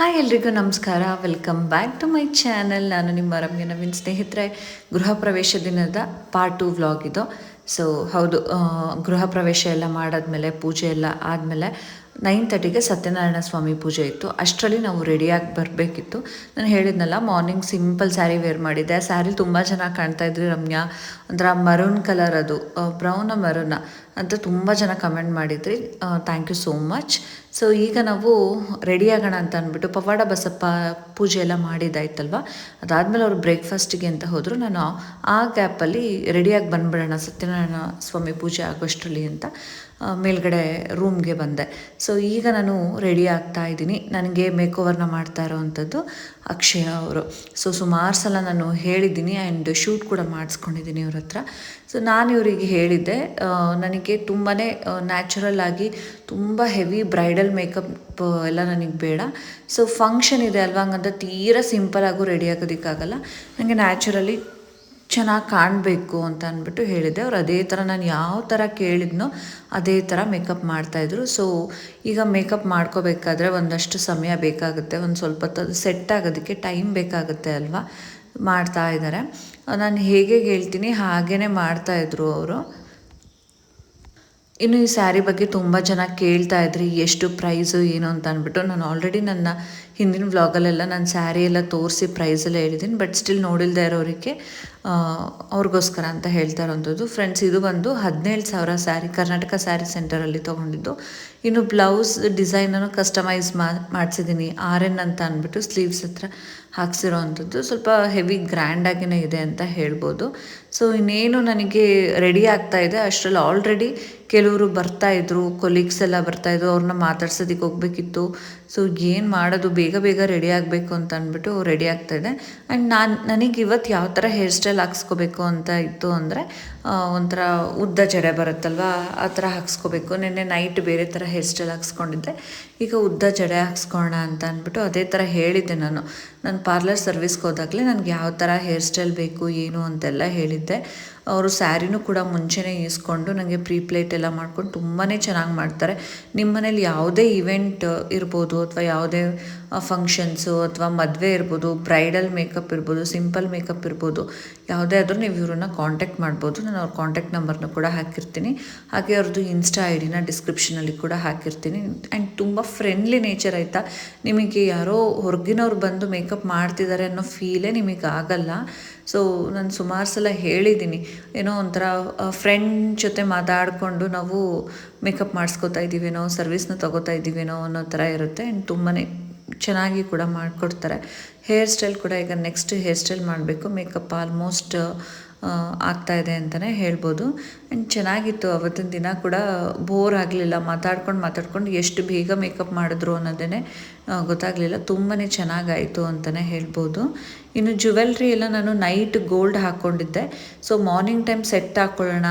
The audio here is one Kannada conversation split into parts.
ಹಾಯ್ ಎಲ್ರಿಗೂ ನಮಸ್ಕಾರ. Welcome back to my channel ನಾನು ನಿಮ್ಮ ರಮ್ಯ ನವೀನ್. ಸ್ನೇಹಿತರೆ, ಗೃಹ ಪ್ರವೇಶ ದಿನದ ಪಾರ್ಟ್ ಟು ವ್ಲಾಗ್ ಇದು. ಸೊ ಹೌದು ಗೃಹ ಪ್ರವೇಶ ಎಲ್ಲ ಮಾಡಾದ್ಮೇಲೆ, ಪೂಜೆ ಎಲ್ಲ ಆದಮೇಲೆ ನೈನ್ ತರ್ಟಿಗೆ ಸತ್ಯನಾರಾಯಣ ಸ್ವಾಮಿ ಪೂಜೆ ಇತ್ತು. ಅಷ್ಟರಲ್ಲಿ ನಾವು ರೆಡಿಯಾಗಿ ಬರಬೇಕಿತ್ತು. ನಾನು ಹೇಳಿದ್ನಲ್ಲ, ಮಾರ್ನಿಂಗ್ ಸಿಂಪಲ್ ಸ್ಯಾರಿ ವೇರ್ ಮಾಡಿದ್ದೆ. ಆ ಸ್ಯಾರಿ ತುಂಬ ಚೆನ್ನಾಗಿ ಕಾಣ್ತಾ ಇದ್ರಿ ರಮ್ಯಾ. ಒಂಥರ ಮರೂನ್ ಕಲರ್ ಅದು. ಬ್ರೌನ ಮರೂನ. ಅಂತ ತುಂಬ ಜನ ಕಮೆಂಟ್ ಮಾಡಿದ್ರಿ. Thank you so much so ಈಗ ನಾವು ರೆಡಿ ಆಗೋಣ ಅಂತ ಅಂದ್ಬಿಟ್ಟು ಪವಾಡ ಬಸಪ್ಪ ಪೂಜೆ ಎಲ್ಲ ಮಾಡಿದ್ದಾಯ್ತಲ್ವ? ಅದಾದಮೇಲೆ ಅವರು ಬ್ರೇಕ್ಫಾಸ್ಟಿಗೆ ಅಂತ ಹೋದರು. ನಾನು ಆ ಗ್ಯಾಪಲ್ಲಿ ರೆಡಿಯಾಗಿ ಬಂದ್ಬಿಡೋಣ ಸತ್ಯನಾರಾಯಣ ಸ್ವಾಮಿ ಪೂಜೆ ಆಗೋಷ್ಟರಲ್ಲಿ ಅಂತ. ಮೇಲ್ಗಡೆ ರೂಮ್ಗೆ ಬಂದೆ. ಸೊ ಈಗ ನಾನು ರೆಡಿ ಆಗ್ತಾ ಇದ್ದೀನಿ. ನನಗೆ ಮೇಕ್ ಓವರ್ನ ಮಾಡ್ತಾ ಇರೋವಂಥದ್ದು ಅಕ್ಷಯ ಅವರು. ಸೊ ಸುಮಾರು ಸಲ ನಾನು ಹೇಳಿದ್ದೀನಿ ಆ್ಯಂಡ್ ಶೂಟ್ ಕೂಡ ಮಾಡಿಸ್ಕೊಂಡಿದ್ದೀನಿ ಇವ್ರ ಹತ್ರ. ಸೊ ನಾನು ಇವರಿಗೆ ಹೇಳಿದ್ದೆ ನನಗೆ ತುಂಬಾ ನ್ಯಾಚುರಲ್ ಆಗಿ ತುಂಬ ಹೆವಿ ಬ್ರೈಡಲ್ ಮೇಕಪ್ ಎಲ್ಲ ನನಗೆ ಬೇಡ. ಸೊ ಫಂಕ್ಷನ್ ಇದೆ ಅಲ್ವಾ ಹಂಗಂತ ತೀರಾ ಸಿಂಪಲ್ ಆಗೂ ರೆಡಿ ಆಗೋದಕ್ಕಾಗಲ್ಲ. ನನಗೆ ನ್ಯಾಚುರಲಿ ಚೆನ್ನಾಗಿ ಕಾಣಬೇಕು ಅಂತ ಅಂದ್ಬಿಟ್ಟು ಹೇಳಿದ್ದೆ ಅವ್ರು ಅದೇ ಥರ ನಾನು ಯಾವ ಥರ ಕೇಳಿದ್ನೋ ಅದೇ ಥರ ಮೇಕಪ್ ಮಾಡ್ತಾಯಿದ್ರು ಸೊ ಈಗ ಮೇಕಪ್ ಮಾಡ್ಕೋಬೇಕಾದ್ರೆ ಒಂದಷ್ಟು ಸಮಯ ಬೇಕಾಗುತ್ತೆ. ಒಂದು ಸ್ವಲ್ಪ ಹೊತ್ತು ಸೆಟ್ ಆಗೋದಕ್ಕೆ ಟೈಮ್ ಬೇಕಾಗುತ್ತೆ ಅಲ್ವಾ? ಮಾಡ್ತಾ ಇದ್ದಾರೆ. ನಾನು ಹೇಗೆ ಹೇಳ್ತೀನಿ ಹಾಗೇ ಮಾಡ್ತಾಯಿದ್ರು ಅವರು. ಇನ್ನು ಈ ಸ್ಯಾರಿ ಬಗ್ಗೆ ತುಂಬ ಜನ ಕೇಳ್ತಾ ಇದ್ರಿ ಎಷ್ಟು ಪ್ರೈಸು ಏನು? ಅಂತ ಅಂದ್ಬಿಟ್ಟು. ನಾನು ಆಲ್ರೆಡಿ ನನ್ನ ಹಿಂದಿನ ವ್ಲಾಗಲ್ಲೆಲ್ಲ ನಾನು ಸ್ಯಾರಿ ಎಲ್ಲ ತೋರಿಸಿ ಪ್ರೈಸೆಲ್ಲ ಹೇಳಿದ್ದೀನಿ ಬಟ್ ಸ್ಟಿಲ್ ನೋಡಿಲ್ದೇ ಇರೋರಿಗೆ ಅವ್ರಿಗೋಸ್ಕರ ಅಂತ ಹೇಳ್ತಾ ಇರೋಂಥದ್ದು. ಫ್ರೆಂಡ್ಸ್ ಇದು ಬಂದು ಹದಿನೇಳು ಸಾವಿರ ಸ್ಯಾರಿ, ಕರ್ನಾಟಕ ಸ್ಯಾರಿ ಸೆಂಟರಲ್ಲಿ ತೊಗೊಂಡಿದ್ದು. ಇನ್ನು ಬ್ಲೌಸ್ ಡಿಸೈನನ್ನು ಕಸ್ಟಮೈಸ್ ಮಾಡಿಸಿದ್ದೀನಿ. ಆರ್ ಎನ್ ಅಂತ ಅಂದ್ಬಿಟ್ಟು ಸ್ಲೀವ್ಸ್ ಹತ್ರ ಹಾಕ್ಸಿರೋ ಅಂಥದ್ದು ಸ್ವಲ್ಪ ಹೆವಿ ಗ್ರ್ಯಾಂಡಾಗಿನೇ ಇದೆ ಅಂತ ಹೇಳ್ಬೋದು. ಸೊ ಇನ್ನೇನು ನನಗೆ ರೆಡಿ ಆಗ್ತಾ ಇದೆ, ಅಷ್ಟರಲ್ಲಿ ಆಲ್ರೆಡಿ ಕೆಲವರು ಬರ್ತಾಯಿದ್ರು ಕೊಲೀಗ್ಸ್ ಎಲ್ಲ ಬರ್ತಾಯಿದ್ರು ಅವ್ರನ್ನ ಮಾತಾಡ್ಸೋದಕ್ಕೆ ಹೋಗ್ಬೇಕಿತ್ತು. ಸೊ ಏನು ಮಾಡೋದು? ಬೇಗ ಬೇಗ ರೆಡಿ ಆಗಬೇಕು ಅಂತ ಅಂದ್ಬಿಟ್ಟು ರೆಡಿ ಆಗ್ತಾಯಿದೆ ಆ್ಯಂಡ್ ನಾನು, ನನಗೆ ಇವತ್ತು ಯಾವ ಥರ ಹೇರ್ ಸ್ಟೈಲ್ ಹಾಕ್ಸ್ಕೋಬೇಕು ಅಂತ ಇತ್ತು ಅಂದರೆ ಒಂಥರ ಉದ್ದ ಜಡೆ ಬರುತ್ತಲ್ವ, ಆ ಥರ ಹಾಕ್ಸ್ಕೋಬೇಕು. ನಿನ್ನೆ ನೈಟ್ ಬೇರೆ ಥರ ಹೇರ್ ಸ್ಟೈಲ್ ಹಾಕ್ಸ್ಕೊಂಡಿದ್ದೆ. ಈಗ ಉದ್ದ ಜಡೆ ಹಾಕ್ಸ್ಕೊಳ್ಳೋಣ ಅಂತ ಅಂದ್ಬಿಟ್ಟು ಅದೇ ಥರ ಹೇಳಿದ್ದೆ ನಾನು. ನಾನು ಪಾರ್ಲರ್ ಸರ್ವಿಸ್ಗೆ ಹೋದಾಗಲೇ ನನಗೆ ಯಾವ ಥರ ಹೇರ್ ಸ್ಟೈಲ್ ಬೇಕು, ಏನು ಅಂತೆಲ್ಲ ಹೇಳಿದ್ದೆ. ಅವರು ಸ್ಯಾರಿನೂ ಕೂಡ ಮುಂಚೆನೇ ಇಸ್ಕೊಂಡು ನನಗೆ ಪ್ರೀ ಪ್ಲೇಟ್ ಎಲ್ಲ ಮಾಡ್ಕೊಂಡು ತುಂಬಾ ಚೆನ್ನಾಗಿ ಮಾಡ್ತಾರೆ. ನಿಮ್ಮ ಮನೇಲಿ ಯಾವುದೇ ಇವೆಂಟ್ ಇರ್ಬೋದು ಅಥವಾ ಯಾವುದೇ ಫಂಕ್ಷನ್ಸು ಅಥವಾ ಮದುವೆ ಇರ್ಬೋದು ಬ್ರೈಡಲ್ ಮೇಕಪ್ ಇರ್ಬೋದು ಸಿಂಪಲ್ ಮೇಕಪ್ ಇರ್ಬೋದು, ಯಾವುದೇ ಆದರೂ ನೀವು ಇವ್ರನ್ನ ಕಾಂಟ್ಯಾಕ್ಟ್ ಮಾಡ್ಬೋದು. ನಾನು ಅವ್ರ ಕಾಂಟ್ಯಾಕ್ಟ್ ನಂಬರ್ನ ಕೂಡ ಹಾಕಿರ್ತೀನಿ. ಹಾಗೆ ಅವ್ರದ್ದು ಇನ್ಸ್ಟಾ ಐ ಡಿನ ಡಿಸ್ಕ್ರಿಪ್ಷನಲ್ಲಿ ಕೂಡ ಹಾಕಿರ್ತೀನಿ. ಆ್ಯಂಡ್ ತುಂಬ ಫ್ರೆಂಡ್ಲಿ ನೇಚರ್ ಆಯಿತಾ? ನಿಮಗೆ ಯಾರೋ ಹೊರಗಿನವ್ರು ಬಂದು ಮೇಕಪ್ ಮಾಡ್ತಿದ್ದಾರೆ ಅನ್ನೋ ಫೀಲೇ ನಿಮಗೆ ಆಗಲ್ಲ. ಸೊ ನಾನು ಸುಮಾರು ಸಲ ಹೇಳಿದ್ದೀನಿ. ಏನೋ ಒಂಥರ ಫ್ರೆಂಡ್ ಜೊತೆ ಮಾತಾಡಿಕೊಂಡು ನಾವು ಮೇಕಪ್ ಮಾಡಿಸ್ಕೋತಾ ಇದ್ದೀವೇನೋ ಸರ್ವಿಸ್ನ ತೊಗೋತಾ ಇದ್ದೀವೇನೋ ಅನ್ನೋ ಥರ ಇರುತ್ತೆ. ಆ್ಯಂಡ್ ತುಂಬಾ ಚೆನ್ನಾಗಿ ಕೂಡ ಮಾಡಿಕೊಡ್ತಾರೆ. ಹೇರ್ ಸ್ಟೈಲ್ ಕೂಡ ಈಗ ನೆಕ್ಸ್ಟ್ ಹೇರ್ ಸ್ಟೈಲ್ ಮಾಡಬೇಕು. ಮೇಕಪ್ ಆಲ್ಮೋಸ್ಟ್ ಆಗ್ತಾ ಇದೆ ಅಂತಲೇ ಹೇಳ್ಬೋದು. ಆ್ಯಂಡ್ ಚೆನ್ನಾಗಿತ್ತು ಅವತ್ತಿನ ದಿನ ಕೂಡ. ಬೋರ್ ಆಗಲಿಲ್ಲ. ಮಾತಾಡ್ಕೊಂಡು ಮಾತಾಡ್ಕೊಂಡು ಎಷ್ಟು ಬೇಗ ಮೇಕಪ್ ಮಾಡಿದ್ರು ಅನ್ನೋದೇ ಗೊತ್ತಾಗಲಿಲ್ಲ. ತುಂಬಾ ಚೆನ್ನಾಗಾಯಿತು ಅಂತಲೇ ಹೇಳ್ಬೋದು. ಇನ್ನು ಜುವೆಲ್ರಿ ಎಲ್ಲ ನಾನು ನೈಟ್ ಗೋಲ್ಡ್ ಹಾಕ್ಕೊಂಡಿದ್ದೆ. ಸೊ ಮಾರ್ನಿಂಗ್ ಟೈಮ್ ಸೆಟ್ ಹಾಕ್ಕೊಳ್ಳೋಣ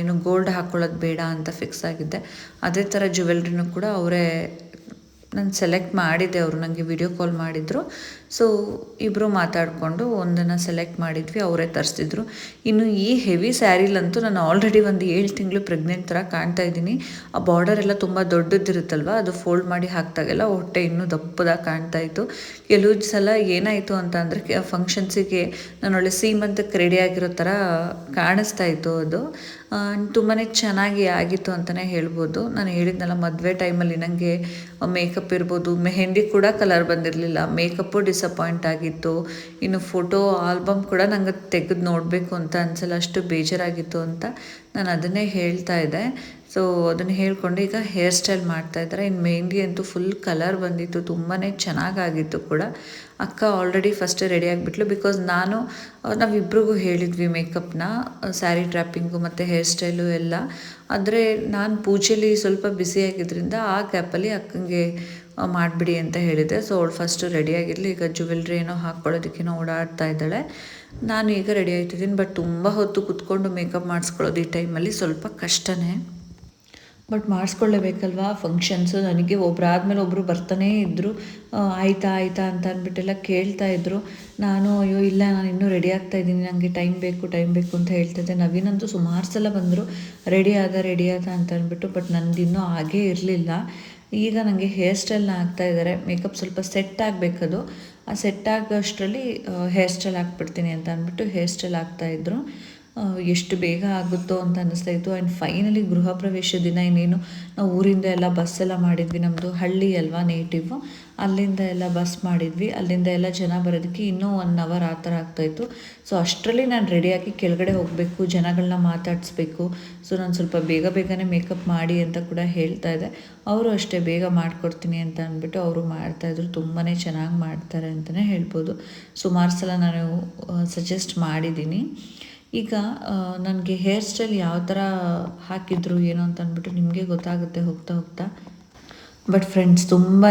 ಏನು ಗೋಲ್ಡ್ ಹಾಕ್ಕೊಳ್ಳೋದು ಬೇಡ ಅಂತ ಫಿಕ್ಸ್ ಆಗಿದ್ದೆ. ಅದೇ ಥರ ಜುವೆಲ್ರಿನೂ ಕೂಡ ಅವರೇ ನಾನು ಸೆಲೆಕ್ಟ್ ಮಾಡಿದ್ದೆ, ಅವರು ನನಗೆ ವಿಡಿಯೋ ಕಾಲ್ ಮಾಡಿದರು. ಸೊ ಇಬ್ಬರು ಮಾತಾಡಿಕೊಂಡು ಒಂದನ್ನು ಸೆಲೆಕ್ಟ್ ಮಾಡಿದ್ವಿ, ಅವರೇ ತರಿಸಿದ್ರು. ಇನ್ನು ಈ ಹೆವಿ ಸ್ಯಾರಿಲಂತೂ ನಾನು ಆಲ್ರೆಡಿ ಒಂದು ಏಳು ತಿಂಗಳು ಪ್ರೆಗ್ನೆಂಟ್ ಥರ ಕಾಣ್ತಾ ಇದ್ದೀನಿ. ಆ ಬಾರ್ಡರ್ ಎಲ್ಲ ತುಂಬ ದೊಡ್ಡದಿರುತ್ತಲ್ವ, ಅದು ಫೋಲ್ಡ್ ಮಾಡಿ ಹಾಕಿದಾಗೆಲ್ಲ ಹೊಟ್ಟೆ ಇನ್ನೂ ದಪ್ಪದಾಗಿ ಕಾಣ್ತಾ ಇತ್ತು. ಕೆಲವು ಸಲ ಏನಾಯಿತು ಅಂತ ಅಂದರೆ ಫಂಕ್ಷನ್ಸಿಗೆ ನಾನು ಒಳ್ಳೆ ಸೀಮಂತಕ್ಕೆ ರೆಡಿ ಆಗಿರೋ ಥರ ಕಾಣಿಸ್ತಾ ಇತ್ತು ಅದು. ತುಂಬಾ ಚೆನ್ನಾಗಿ ಆಗಿತ್ತು ಅಂತಲೇ ಹೇಳ್ಬೋದು. ನಾನು ಹೇಳಿದ್ನಲ್ಲ, ಮದುವೆ ಟೈಮಲ್ಲಿ ನನಗೆ ಮೇಕಪ್ ಇರ್ಬೋದು. ಮೆಹೆಂದಿ ಕೂಡ ಕಲರ್ ಬಂದಿರಲಿಲ್ಲ. ಮೇಕಪ್ಪು ಡಿಸಪಾಯಿಂಟ್ ಆಗಿತ್ತು. ಇನ್ನು ಫೋಟೋ ಆಲ್ಬಮ್ ಕೂಡ ನಂಗೆ ತೆಗೆದು ನೋಡಬೇಕು ಅಂತ ಅನ್ಸಲ್ಲ. ಅಷ್ಟು ಬೇಜಾರಾಗಿತ್ತು ಅಂತ ನಾನು ಅದನ್ನೇ ಹೇಳ್ತಾ ಇದ್ದೆ. ಸೊ ಅದನ್ನು ಹೇಳ್ಕೊಂಡು ಈಗ ಹೇರ್ ಸ್ಟೈಲ್ ಮಾಡ್ತಾ ಇದ್ದಾರೆ. ಇನ್ನು ಮೆಹಂದಿ ಅಂತೂ ಫುಲ್ ಕಲರ್ ಬಂದಿತ್ತು. ತುಂಬಾ ಚೆನ್ನಾಗಾಗಿತ್ತು ಕೂಡ. ಅಕ್ಕ ಆಲ್ರೆಡಿ ಫಸ್ಟ್ ರೆಡಿ ಆಗಿಬಿಟ್ಲು ಬಿಕಾಸ್ ನಾನು ನಾವಿಬ್ರಿಗೂ ಹೇಳಿದ್ವಿ ಮೇಕಪ್ನ ಸ್ಯಾರಿ ಟ್ರ್ಯಾಪಿಂಗು ಮತ್ತು ಹೇರ್ ಸ್ಟೈಲು ಎಲ್ಲ. ಆದರೆ ನಾನು ಪೂಜೆಲಿ ಸ್ವಲ್ಪ ಬ್ಯುಸಿಯಾಗಿದ್ದರಿಂದ ಆ ಕ್ಯಾಪಲ್ಲಿ ಅಕ್ಕಂಗೆ ಮಾಡಿಬಿಡಿ ಅಂತ ಹೇಳಿದೆ. ಸೊ ಅವಳು ಫಸ್ಟು ರೆಡಿಯಾಗಿರಲಿ ಈಗ ಜುವೆಲ್ರಿ ಏನೋ ಹಾಕ್ಕೊಳ್ಳೋದಕ್ಕೇನೋ ಓಡಾಡ್ತಾ ಇದ್ದಾಳೆ. ನಾನು ಈಗ ರೆಡಿ ಆಗ್ತಿದ್ದೀನಿ ಬಟ್ ತುಂಬ ಹೊತ್ತು ಕುತ್ಕೊಂಡು ಮೇಕಪ್ ಮಾಡಿಸ್ಕೊಳ್ಳೋದು ಈ ಟೈಮಲ್ಲಿ ಸ್ವಲ್ಪ ಕಷ್ಟನೇ. ಬಟ್ ಮಾಡಿಸ್ಕೊಳ್ಳೇಬೇಕಲ್ವಾ? ಫಂಕ್ಷನ್ಸು ನನಗೆ ಒಬ್ಬರಾದ್ಮೇಲೆ ಒಬ್ಬರು ಬರ್ತಾನೇ ಇದ್ದರು ಆಯಿತಾ, ಆಯ್ತಾ ಅಂತ ಅಂದ್ಬಿಟ್ಟೆಲ್ಲ ಕೇಳ್ತಾ ಇದ್ದರು ನಾನು, ಅಯ್ಯೋ, ಇಲ್ಲ, ನಾನು ಇನ್ನೂ ರೆಡಿ ಆಗ್ತಾ ಇದ್ದೀನಿ. ನನಗೆ ಟೈಮ್ ಬೇಕು ಟೈಮ್ ಬೇಕು ಅಂತ ಹೇಳ್ತಿದ್ದೆ ನವೀನಂತೂ ಸುಮಾರು ಸಲ ಬಂದರು ರೆಡಿ ಆದ ರೆಡಿ ಆದ ಅಂತ ಅಂದ್ಬಿಟ್ಟು, ಬಟ್ ನಂದು ಇನ್ನೂ ಆಗೇ ಇರಲಿಲ್ಲ. ಈಗ ನನಗೆ ಹೇರ್ ಸ್ಟೈಲ್ನ ಹಾಕ್ತಾ ಇದ್ದಾರೆ. ಮೇಕಪ್ ಸ್ವಲ್ಪ ಸೆಟ್ ಆಗಬೇಕದು. ಆ ಸೆಟ್ ಆಗೋಷ್ಟರಲ್ಲಿ ಹೇರ್ ಸ್ಟೈಲ್ ಹಾಕ್ಬಿಡ್ತೀನಿ ಅಂತ ಅಂದ್ಬಿಟ್ಟು ಹೇರ್ ಸ್ಟೈಲ್ ಹಾಕ್ತಾಯಿದ್ರು ಎಷ್ಟು ಬೇಗ ಆಗುತ್ತೋ ಅಂತ ಅನ್ನಿಸ್ತಾ ಇತ್ತು. ಆ್ಯಂಡ್ ಫೈನಲಿ ಗೃಹ ಪ್ರವೇಶ ದಿನ ಇನ್ನೇನು, ನಾವು ಊರಿಂದ ಎಲ್ಲ ಬಸ್ ಎಲ್ಲ ಮಾಡಿದ್ವಿ. ನಮ್ಮದು ಹಳ್ಳಿ ಅಲ್ವಾ ನೇಟಿವ್ ಅಲ್ಲಿಂದ ಎಲ್ಲ ಬಸ್ ಮಾಡಿದ್ವಿ. ಅಲ್ಲಿಂದ ಎಲ್ಲ ಜನ ಬರೋದಕ್ಕೆ ಇನ್ನೂ ಒನ್ ಅವರ್ ಆ ಥರ ಆಗ್ತಾಯಿತ್ತು ಸೊ ಅಷ್ಟರಲ್ಲಿ ನಾನು ರೆಡಿಯಾಗಿ ಕೆಳಗಡೆ ಹೋಗಬೇಕು ಜನಗಳನ್ನ ಮಾತಾಡಿಸ್ಬೇಕು. ಸೊ ನಾನು ಸ್ವಲ್ಪ ಬೇಗ ಬೇಗನೆ ಮೇಕಪ್ ಮಾಡಿ ಅಂತ ಕೂಡ ಹೇಳ್ತಾ ಇದೆ ಅವರು ಅಷ್ಟೇ, ಬೇಗ ಮಾಡಿಕೊಡ್ತೀನಿ ಅಂತ ಅಂದ್ಬಿಟ್ಟು ಅವರು ಮಾಡ್ತಾಯಿದ್ರು ತುಂಬಾ ಚೆನ್ನಾಗಿ ಮಾಡ್ತಾರೆ ಅಂತಲೇ ಹೇಳ್ಬೋದು. ಸುಮಾರು ಸಲ ನಾನು ಸಜೆಸ್ಟ್ ಮಾಡಿದ್ದೀನಿ. ಈಗ ನನಗೆ ಹೇರ್ ಸ್ಟೈಲ್ ಯಾವ ಥರ ಹಾಕಿದ್ರು ಏನು ಅಂತ ಅಂದ್ಬಿಟ್ಟು ನಿಮಗೆ ಗೊತ್ತಾಗುತ್ತೆ ಹೋಗ್ತಾ ಹೋಗ್ತಾ. ಬಟ್ ಫ್ರೆಂಡ್ಸ್ ತುಂಬಾ